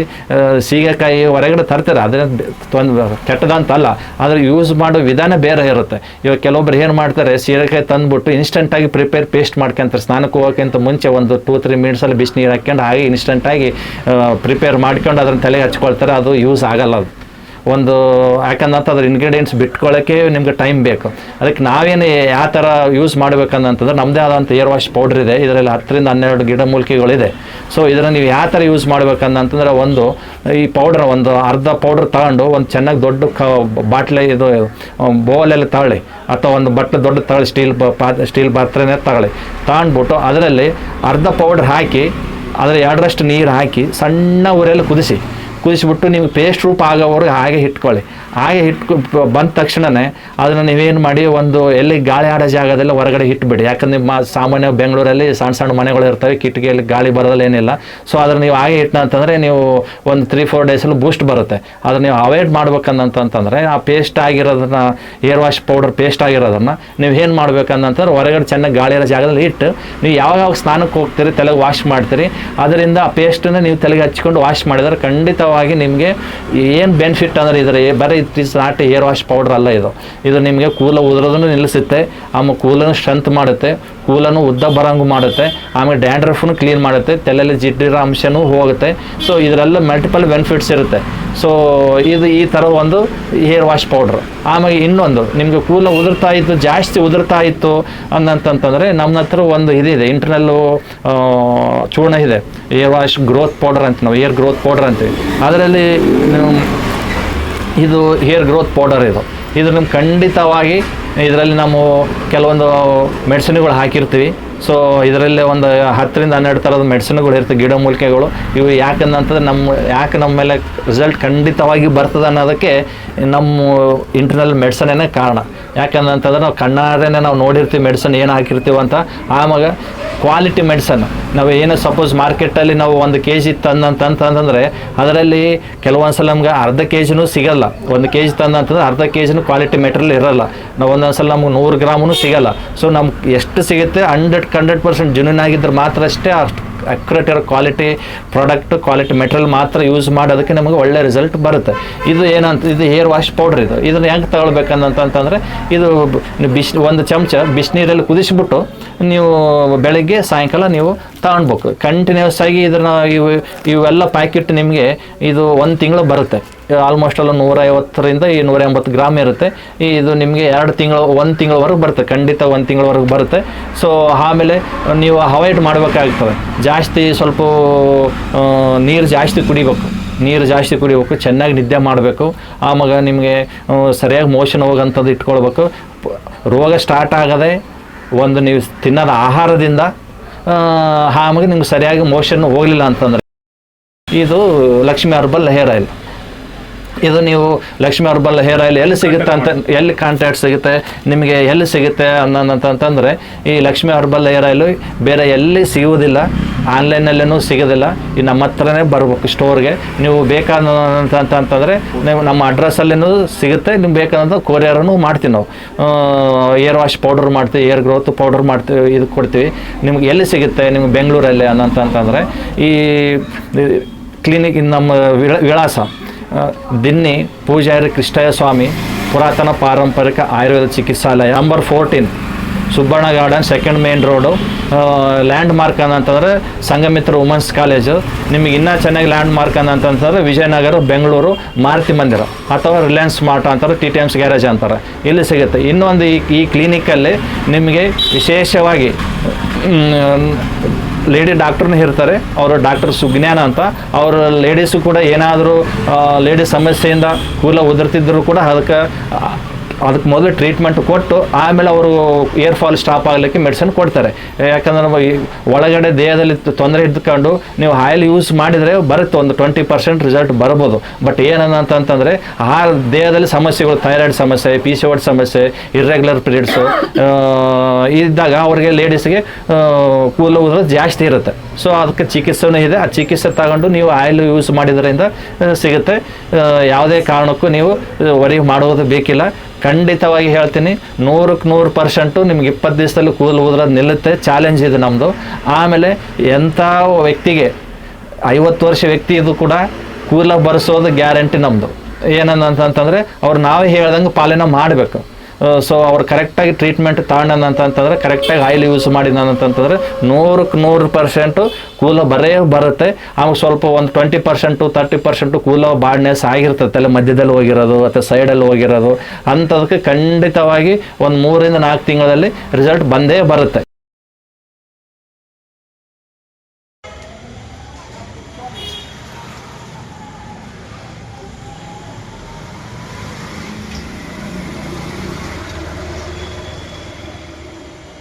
ಸೀಗೆಕಾಯಿ ಹೊರಗಡೆ ತರ್ತಾರೆ. ಅದನ್ನ ತೊಂದ್ರೆ ಕೆಟ್ಟದಂತಲ್ಲ ಆದರೆ ಯೂಸ್ ಮಾಡೋ ವಿಧಾನ ಬೇರೆ ಇರುತ್ತೆ. ಇವಾಗ ಕೆಲವೊಬ್ರು ಏನು ಮಾಡ್ತಾರೆ, ಸೀರೆಕಾಯಿ ತಂದುಬಿಟ್ಟು ಇನ್ಸ್ಟೆಂಟಾಗಿ ಪ್ರಿಪೇರ್ ಪೇಸ್ಟ್ ಮಾಡ್ಕೊಂತಾರೆ. ಸ್ನಾನಕ್ಕೆ ಹೋಗೋಕ್ಕಿಂತ ಮುಂಚೆ ಒಂದು ಟೂ ತ್ರೀ ಮಿನಿಟ್ಸಲ್ಲಿ ಬಿಸಿನೀರು ಹಾಕ್ಕೊಂಡು, ಹಾಗೆ ಇನ್ಸ್ಟೆಂಟಾಗಿ ಪ್ರಿಪೇರ್ ಮಾಡ್ಕೊಂಡು ಅದನ್ನು ತಲೆಗೆ ಹಚ್ಕೊಳ್ತಾರೆ. ಅದು ಯೂಸ್ ಆಗಲ್ಲ ಅದು. ಒಂದು ಯಾಕಂದ್ರೆ ಅದ್ರ ಇಂಗ್ರೀಡಿಯೆಂಟ್ಸ್ ಬಿಟ್ಕೊಳ್ಳೋಕ್ಕೆ ನಿಮ್ಗೆ ಟೈಮ್ ಬೇಕು. ಅದಕ್ಕೆ ನಾವೇನು ಯಾವ ಥರ ಯೂಸ್ ಮಾಡ್ಬೇಕಂತಂದ್ರೆ ನಮ್ಮದೇ ಆದಂಥ ಏರ್ ವಾಶ್ ಪೌಡ್ರ್ ಇದೆ. ಇದರಲ್ಲಿ ಹತ್ತರಿಂದ ಹನ್ನೆರಡು ಗಿಡಮೂಲಿಕೆಗಳಿದೆ ಸೊ ಇದನ್ನು ನೀವು ಯಾವ ಥರ ಯೂಸ್ ಮಾಡ್ಬೇಕಂತಂದ್ರೆ ಒಂದು, ಈ ಪೌಡ್ರ್ ಒಂದು ಅರ್ಧ ಪೌಡ್ರ್ ತಗೊಂಡು ಒಂದು ಚೆನ್ನಾಗಿ ದೊಡ್ಡ ಕ ಬಾಟ್ಲೆ ಇದು ಬೋಲೆಲ್ಲ ತಗೊಳ್ಳಿ. ಅಥವಾ ಒಂದು ಬಟ್ಟೆ ದೊಡ್ಡ ತಗೊಳ್ಳಿ ಸ್ಟೀಲ್ ಪಾತ್ ಸ್ಟೀಲ್ ಪಾತ್ರೆನೇ ತಗೊಳ್ಳಿ. ತಗೊಂಡ್ಬಿಟ್ಟು ಅದರಲ್ಲಿ ಅರ್ಧ ಪೌಡ್ರ್ ಹಾಕಿ ಅದರ ಎರಡರಷ್ಟು ನೀರು ಹಾಕಿ ಸಣ್ಣ ಉರಿಯಲ್ಲಿ ಕುದಿಸಿ. ಕುದಿಸ್ಬಿಟ್ಟು ನೀವು ಪೇಸ್ಟ್ ರೂಪ ಆಗೋವರೆಗೆ ಹಾಗೆ ಇಟ್ಕೊಳ್ಳಿ. ಹಾಗೆ ಇಟ್ಕೊ ಬಂದ ತಕ್ಷಣವೇ ಅದನ್ನು ನೀವೇನು ಮಾಡಿ ಒಂದು ಎಲ್ಲಿ ಗಾಳಿ ಆಡೋ ಜಾಗದಲ್ಲಿ ಹೊರಗಡೆ ಇಟ್ಬಿಡಿ. ಯಾಕಂದ್ರೆ ಮಾ ಸಾಮಾನ್ಯ ಬೆಂಗಳೂರಲ್ಲಿ ಸಣ್ಣ ಸಣ್ಣ ಮನೆಗಳು ಇರ್ತವೆ, ಕಿಟಕಿಯಲ್ಲಿ ಗಾಳಿ ಬರೋದಲ್ಲ ಏನಿಲ್ಲ. ಸೊ ಅದನ್ನು ನೀವು ಹಾಗೆ ಇಟ್ಟ ಅಂತಂದರೆ ನೀವು ಒಂದು ತ್ರೀ ಫೋರ್ ಡೇಸಲ್ಲಿ ಬೂಸ್ಟ್ ಬರುತ್ತೆ. ಅದನ್ನು ನೀವು ಅವಾಯ್ಡ್ ಮಾಡ್ಬೇಕಂತಂತಂದರೆ ಆ ಪೇಸ್ಟ್ ಆಗಿರೋದನ್ನ ಏರ್ ವಾಶ್ ಪೌಡರ್ ಪೇಸ್ಟ್ ಆಗಿರೋದನ್ನು ನೀವು ಏನು ಮಾಡ್ಬೇಕಂತಂದ್ರೆ ಹೊರಗಡೆ ಚೆನ್ನಾಗಿ ಗಾಳಿ ಇರೋ ಜಾಗದಲ್ಲಿ ಇಟ್ಟು ನೀವು ಯಾವಾಗ ಸ್ನಾನಕ್ಕೆ ಹೋಗ್ತೀರಿ, ತಲೆಗೆ ವಾಶ್ ಮಾಡ್ತೀರಿ, ಅದರಿಂದ ಆ ಪೇಸ್ಟನ್ನು ನೀವು ತಲೆಗೆ ಹಚ್ಕೊಂಡು ವಾಶ್ ಮಾಡಿದರೆ ಖಂಡಿತವಾಗಿ ನಿಮಗೆ ಏನು ಬೆನಿಫಿಟ್ ಅಂದರೆ ಇದರ ಬರೀ it is not hair wash powder ಅಲ್ಲ ಇದು. ಇದು ನಿಮಗೆ ಕೂಲ ಉದುರೋದನ್ನು ನಿಲ್ಲಿಸುತ್ತೆ, ಆಮೇಲೆ ಕೂಲನ್ನು ಸ್ಟ್ರೆಂತ್ ಮಾಡುತ್ತೆ ಕೂಲನ್ನು ಉದ್ದ ಬರಂಗು ಮಾಡುತ್ತೆ, ಆಮೇಲೆ ಡ್ಯಾಂಡ್ರಫನ್ನು ಕ್ಲೀನ್ ಮಾಡುತ್ತೆ, ತಲೆಯಲ್ಲಿ ಜಿಡ್ಡಿರೋ ಅಂಶನೂ ಹೋಗುತ್ತೆ. ಸೊ ಇದರೆಲ್ಲ ಮಲ್ಟಿಪಲ್ ಬೆನಿಫಿಟ್ಸ್ ಇರುತ್ತೆ. ಸೊ ಇದು ಈ ಥರ ಒಂದು ಹೇರ್ ವಾಶ್ ಪೌಡ್ರ್ ಆಮೇಲೆ ಇನ್ನೊಂದು, ನಿಮಗೆ ಕೂಲ ಉದುರ್ತಾ ಇತ್ತು, ಜಾಸ್ತಿ ಉದುರ್ತಾ ಇತ್ತು ಅನ್ನಂತಂತಂದರೆ ನಮ್ಮ ಹತ್ರ ಒಂದು ಇದಿದೆ ಇಂಟರ್ನಲ್ಲು ಚೂರ್ಣ ಇದೆ. ಏರ್ ವಾಶ್ ಗ್ರೋತ್ ಪೌಡರ್ ಅಂತ ನಾವು, ಏರ್ ಗ್ರೋತ್ ಪೌಡರ್ ಅಂತೀವಿ. ಅದರಲ್ಲಿ ಇದು ಹೇರ್ ಗ್ರೋತ್ ಪೌಡರ್ ಇದು. ಇದು ನಿಮ್ಗೆ ಖಂಡಿತವಾಗಿ ಇದರಲ್ಲಿ ನಾವು ಕೆಲವೊಂದು ಮೆಡಿಸಿನ್ಗಳು ಹಾಕಿರ್ತೀವಿ. ಸೊ ಇದರಲ್ಲೇ ಒಂದು ಹತ್ತರಿಂದ ಹನ್ನೆರಡು ಥರದ ಮೆಡಿಸಿನ್ಗಳು ಇರ್ತವೆ ಗಿಡಮೂಲಿಕೆಗಳು ಇವು ಯಾಕಂದಂತಂದ್ರೆ ನಮ್ಮ, ಯಾಕೆ ನಮ್ಮ ಮೇಲೆ ರಿಸಲ್ಟ್ ಖಂಡಿತವಾಗಿ ಬರ್ತದೆ ಅನ್ನೋದಕ್ಕೆ ನಮ್ಮ ಇಂಟರ್ನಲ್ ಮೆಡಿಸನ್ನೇ ಕಾರಣ. ಯಾಕಂದಂತಂದ್ರೆ ನಾವು ಕಣ್ಣಾರೇನೆ ನಾವು ನೋಡಿರ್ತೀವಿ ಮೆಡಿಸನ್ ಏನು ಹಾಕಿರ್ತೀವಿ ಅಂತ. ಆಮಾಗ ಕ್ವಾಲಿಟಿ ಮೆಡಿಸನ್ ನಾವು ಏನು ಸಪೋಸ್ ಮಾರ್ಕೆಟಲ್ಲಿ ನಾವು ಒಂದು ಕೆ ಜಿ ತಂದಂತಂತಂದರೆ ಅದರಲ್ಲಿ ಕೆಲವೊಂದು ಸಲ ನಮ್ಗೆ ಅರ್ಧ ಕೆ ಜಿನೂ ಸಿಗಲ್ಲ. ಒಂದು ಕೆ ಜಿ ತಂದಂತಂದ್ರೆ ಅರ್ಧ ಕೆ ಜಿನೂ ಕ್ವಾಲಿಟಿ ಮೆಟೀರಿಯಲ್ ಇರಲ್ಲ. ನಾವು ಒಂದೊಂದು ಸಲ ನಮ್ಗೆ ನೂರು ಗ್ರಾಮೂ ಸಿಗಲ್ಲ. ಸೊ ನಮ್ಗೆ ಎಷ್ಟು ಸಿಗುತ್ತೆ? ಹಂಡ್ರೆಡ್ ಹಂಡ್ರೆಡ್ ಪರ್ಸೆಂಟ್ ಜೆನ್ಯೂನ್ ಆಗಿದ್ರೆ ಮಾತ್ರ ಅಷ್ಟೇ ಅಷ್ಟು ಅಕ್ಯುರೇಟ್ ಇರೋ ಕ್ವಾಲಿಟಿ ಪ್ರಾಡಕ್ಟ್ ಕ್ವಾಲಿಟಿ ಮೆಟೀರಿಯಲ್ ಮಾತ್ರ ಯೂಸ್ ಮಾಡೋದಕ್ಕೆ ನಮಗೆ ಒಳ್ಳೆ ರಿಸಲ್ಟ್ ಬರುತ್ತೆ. ಇದು ಏನಂತ, ಇದು ಹೇರ್ ವಾಶ್ ಪೌಡ್ರ್ ಇದು. ಇದನ್ನು ಹೆಂಗೆ ತಗೊಳ್ಬೇಕಂತಂತಂದರೆ, ಇದು ಬಿಸಿ, ಒಂದು ಚಮಚ ಬಿಸಿನೀರಲ್ಲಿ ಕುದಿಸ್ಬಿಟ್ಟು ನೀವು ಬೆಳಗ್ಗೆ ಸಾಯಂಕಾಲ ನೀವು ತಗೊಳ್ಬೇಕು ಕಂಟಿನ್ಯೂಸ್ ಆಗಿ ಇದನ್ನು ಇವು, ಇವೆಲ್ಲ ಪ್ಯಾಕೆಟ್ ನಿಮಗೆ ಇದು ಒಂದು ತಿಂಗಳು ಬರುತ್ತೆ. ಆಲ್ಮೋಸ್ಟ್ ಅಲ್ಲ ನೂರ ಐವತ್ತರಿಂದ ಈ ನೂರ ಎಂಬತ್ತು ಗ್ರಾಮ್ ಇರುತ್ತೆ. ಇದು ನಿಮಗೆ ಎರಡು ತಿಂಗಳು, ಒಂದು ತಿಂಗಳವರೆಗೆ ಬರುತ್ತೆ. ಖಂಡಿತ ಒಂದು ತಿಂಗಳವರೆಗೆ ಬರುತ್ತೆ. ಸೊ ಆಮೇಲೆ ನೀವು ಅವಾಯ್ಡ್ ಮಾಡಬೇಕಾಗ್ತವೆ ಜಾಸ್ತಿ ಸ್ವಲ್ಪ ನೀರು ಜಾಸ್ತಿ ಕುಡಿಬೇಕು. ನೀರು ಜಾಸ್ತಿ ಕುಡಿಬೇಕು, ಚೆನ್ನಾಗಿ ನಿದ್ದೆ ಮಾಡಬೇಕು. ಆಮಾಗ ನಿಮಗೆ ಸರಿಯಾಗಿ ಮೋಷನ್ ಹೋಗೋಂಥದ್ದು ಇಟ್ಕೊಳ್ಬೇಕು. ರೋಗ ಸ್ಟಾರ್ಟ್ ಆಗದೆ ಒಂದು ನೀವು ತಿನ್ನೋದು ಆಹಾರದಿಂದ ಆಮಾಗ ನಿಮ್ಗೆ ಸರಿಯಾಗಿ ಮೋಷನ್ ಹೋಗಲಿಲ್ಲ ಅಂತಂದರೆ. ಇದು ಲಕ್ಷ್ಮಿ ಹರ್ಬಲ್ ಹೇರ್ ಆಯಿಲ್ ಇದು ನೀವು ಲಕ್ಷ್ಮಿ ಅರ್ಬಲ್ ಹೇರ್ ಆಯಿಲ್ ಎಲ್ಲಿ ಸಿಗುತ್ತೆ ಅಂತ ಎಲ್ಲಿ ಕಾಂಟ್ಯಾಕ್ಟ್ ಸಿಗುತ್ತೆ ನಿಮಗೆ ಎಲ್ಲಿ ಸಿಗುತ್ತೆ ಅನ್ನೋಂತಂತಂದರೆ ಈ ಲಕ್ಷ್ಮಿ ಅರ್ಬಲ್ ಹೇರ್ ಆಯಿಲು ಬೇರೆ ಎಲ್ಲಿ ಸಿಗುವುದಿಲ್ಲ ಆನ್ಲೈನಲ್ಲೂ ಸಿಗೋದಿಲ್ಲ ಈ ನಮ್ಮ ಹತ್ರನೇ ಬರ್ಬೇಕು ಸ್ಟೋರ್ಗೆ ನೀವು ಬೇಕಾದಂತಂತಂದರೆ ನೀವು ನಮ್ಮ ಅಡ್ರೆಸ್ಸಲ್ಲಿನೂ ಸಿಗುತ್ತೆ ನಿಮ್ಗೆ ಬೇಕಾದಂಥ ಕೊರಿಯರನ್ನು ಮಾಡ್ತೀವಿ ನಾವು. ಏರ್ ವಾಶ್ ಪೌಡರ್ ಮಾಡ್ತೀವಿ ಏರ್ ಗ್ರೋತ್ ಪೌಡರ್ ಮಾಡ್ತೀವಿ ಇದು ಕೊಡ್ತೀವಿ. ನಿಮ್ಗೆ ಎಲ್ಲಿ ಸಿಗುತ್ತೆ ನಿಮ್ಗೆ ಬೆಂಗಳೂರಲ್ಲಿ ಅನ್ನೋಂತಂತಂದರೆ ಈ ಕ್ಲಿನಿಕ್ ನಮ್ಮ ವಿಳ- ವಿಳಾಸ. ದಿನ್ನಿ ಪೂಜಾರಿ ಕೃಷ್ಣಯ್ಯ ಸ್ವಾಮಿ ಪುರಾತನ ಪಾರಂಪರಿಕ Ayurveda ಚಿಕಿತ್ಸಾಲಯ number fourteen Subbanna garden second main road landmark ಅಂತಂದರೆ ಸಂಗಮಿತ್ರ ವುಮೆನ್ಸ್ ಕಾಲೇಜು ನಿಮಗೆ ಇನ್ನೂ ಚೆನ್ನಾಗಿ ಲ್ಯಾಂಡ್ ಮಾರ್ಕ್ ಅಂತಂತಂದ್ರೆ ವಿಜಯನಗರ, ಬೆಂಗಳೂರು, ಮಾರುತಿ ಮಂದಿರ ಅಥವಾ ರಿಲಯನ್ಸ್ ಮಾರ್ಟ್ ಅಂತಾರೆ ಟಿ ಟಿ ಎಮ್ಸ್ ಗ್ಯಾರೇಜ್ ಅಂತಾರೆ. ಇಲ್ಲಿ ಸಿಗುತ್ತೆ. ಇನ್ನೊಂದು ಈ ಈ ಕ್ಲಿನಿಕಲ್ಲಿ ನಿಮಗೆ ವಿಶೇಷವಾಗಿ ಲೇಡಿ ಡಾಕ್ಟರ್ನ ಇರ್ತಾರೆ ಅವರು ಡಾಕ್ಟರ್ ಸುಜ್ಞಾನ ಅಂತ. ಅವರ ಲೇಡೀಸು ಕೂಡ ಏನಾದರೂ ಲೇಡೀಸ್ ಸಮಸ್ಯೆಯಿಂದ ಕೂಲ ಉದುರ್ತಿದ್ರು ಕೂಡ ಅದಕ್ಕೆ ಅದಕ್ಕೆ ಮೊದಲು ಟ್ರೀಟ್ಮೆಂಟ್ ಕೊಟ್ಟು ಆಮೇಲೆ ಅವರು ಏರ್ ಫಾಲ್ ಸ್ಟಾಪ್ ಆಗಲಿಕ್ಕೆ ಮೆಡಿಸಿನ್ ಕೊಡ್ತಾರೆ. ಯಾಕಂದ್ರೆ ಒಳಗಡೆ ದೇಹದಲ್ಲಿ ತೊಂದರೆ ಇದ್ದುಕೊಂಡು ನೀವು ಆಯಿಲ್ ಯೂಸ್ ಮಾಡಿದರೆ ಬರುತ್ತೆ, ಒಂದು ಟ್ವೆಂಟಿ ಪರ್ಸೆಂಟ್ ರಿಸಲ್ಟ್ ಬರ್ಬೋದು. ಬಟ್ ಏನಂತಂತಂದರೆ ಆ ದೇಹದಲ್ಲಿ ಸಮಸ್ಯೆಗಳು ಥೈರಾಯ್ಡ್ ಸಮಸ್ಯೆ ಪಿ ಸಿ ಓಡ್ ಸಮಸ್ಯೆ ಇರ್ರೆಗ್ಯುಲರ್ ಪೀರಿಯಡ್ಸು ಇದ್ದಾಗ ಅವರಿಗೆ ಲೇಡೀಸ್ಗೆ ಕೂಲ್ ಜಾಸ್ತಿ ಇರುತ್ತೆ. ಸೊ ಅದಕ್ಕೆ ಚಿಕಿತ್ಸೆನೂ ಇದೆ. ಆ ಚಿಕಿತ್ಸೆ ತಗೊಂಡು ನೀವು ಆಯಿಲ್ ಯೂಸ್ ಮಾಡಿದ್ರಿಂದ ಸಿಗುತ್ತೆ. ಯಾವುದೇ ಕಾರಣಕ್ಕೂ ನೀವು ವರಿ ಮಾಡುವುದು ಬೇಕಿಲ್ಲ. ಖಂಡಿತವಾಗಿ ಹೇಳ್ತೀನಿ ನೂರಕ್ಕೆ ನೂರು ಪರ್ಸೆಂಟು ನಿಮ್ಗೆ ಇಪ್ಪತ್ತು ದಿವಸದಲ್ಲಿ ಕೂದಲು ಉದ್ರೋದು ನಿಲ್ಲುತ್ತೆ ಚಾಲೆಂಜ್ ಇದೆ ನಮ್ಮದು ಆಮೇಲೆ ಎಂಥ ವ್ಯಕ್ತಿಗೆ ಐವತ್ತು ವರ್ಷ ವ್ಯಕ್ತಿ ಇದು ಕೂಡ ಕೂದಲ ಬರೆಸೋದು ಗ್ಯಾರಂಟಿ ನಮ್ಮದು ಏನಂತಂತಂದರೆ ಅವ್ರು ನಾವೇ ಹೇಳ್ದಂಗೆ ಪಾಲನೆ ಮಾಡಬೇಕು. ಸೊ ಅವ್ರು ಕರೆಕ್ಟಾಗಿ ಟ್ರೀಟ್ಮೆಂಟ್ ತಗೊಂಡಂತಂತಂದ್ರೆ ಕರೆಕ್ಟಾಗಿ ಆಯಿಲ್ ಯೂಸ್ ಮಾಡಿದಂತಂತಂದ್ರೆ ನೂರಕ್ಕೆ ನೂರು ಪರ್ಸೆಂಟು ಕೂಲ ಬರೇ ಬರುತ್ತೆ. ಆಮೇಲೆ ಸ್ವಲ್ಪ ಒಂದು ಟ್ವೆಂಟಿ ಪರ್ಸೆಂಟು ತರ್ಟಿ ಪರ್ಸೆಂಟು ಕೂಲ ಬಾಡ್ನೆಸ್ ಆಗಿರ್ತದೆ. ತಲೆ ಮಧ್ಯದಲ್ಲಿ ಹೋಗಿರೋದು ಅಥವಾ ಸೈಡಲ್ಲಿ ಹೋಗಿರೋದು. ಅಂಥದಕ್ಕೆ ಖಂಡಿತವಾಗಿ ಒಂದು ಮೂರಿಂದ ನಾಲ್ಕು ತಿಂಗಳಲ್ಲಿ ರಿಸಲ್ಟ್ ಬಂದೇ ಬರುತ್ತೆ.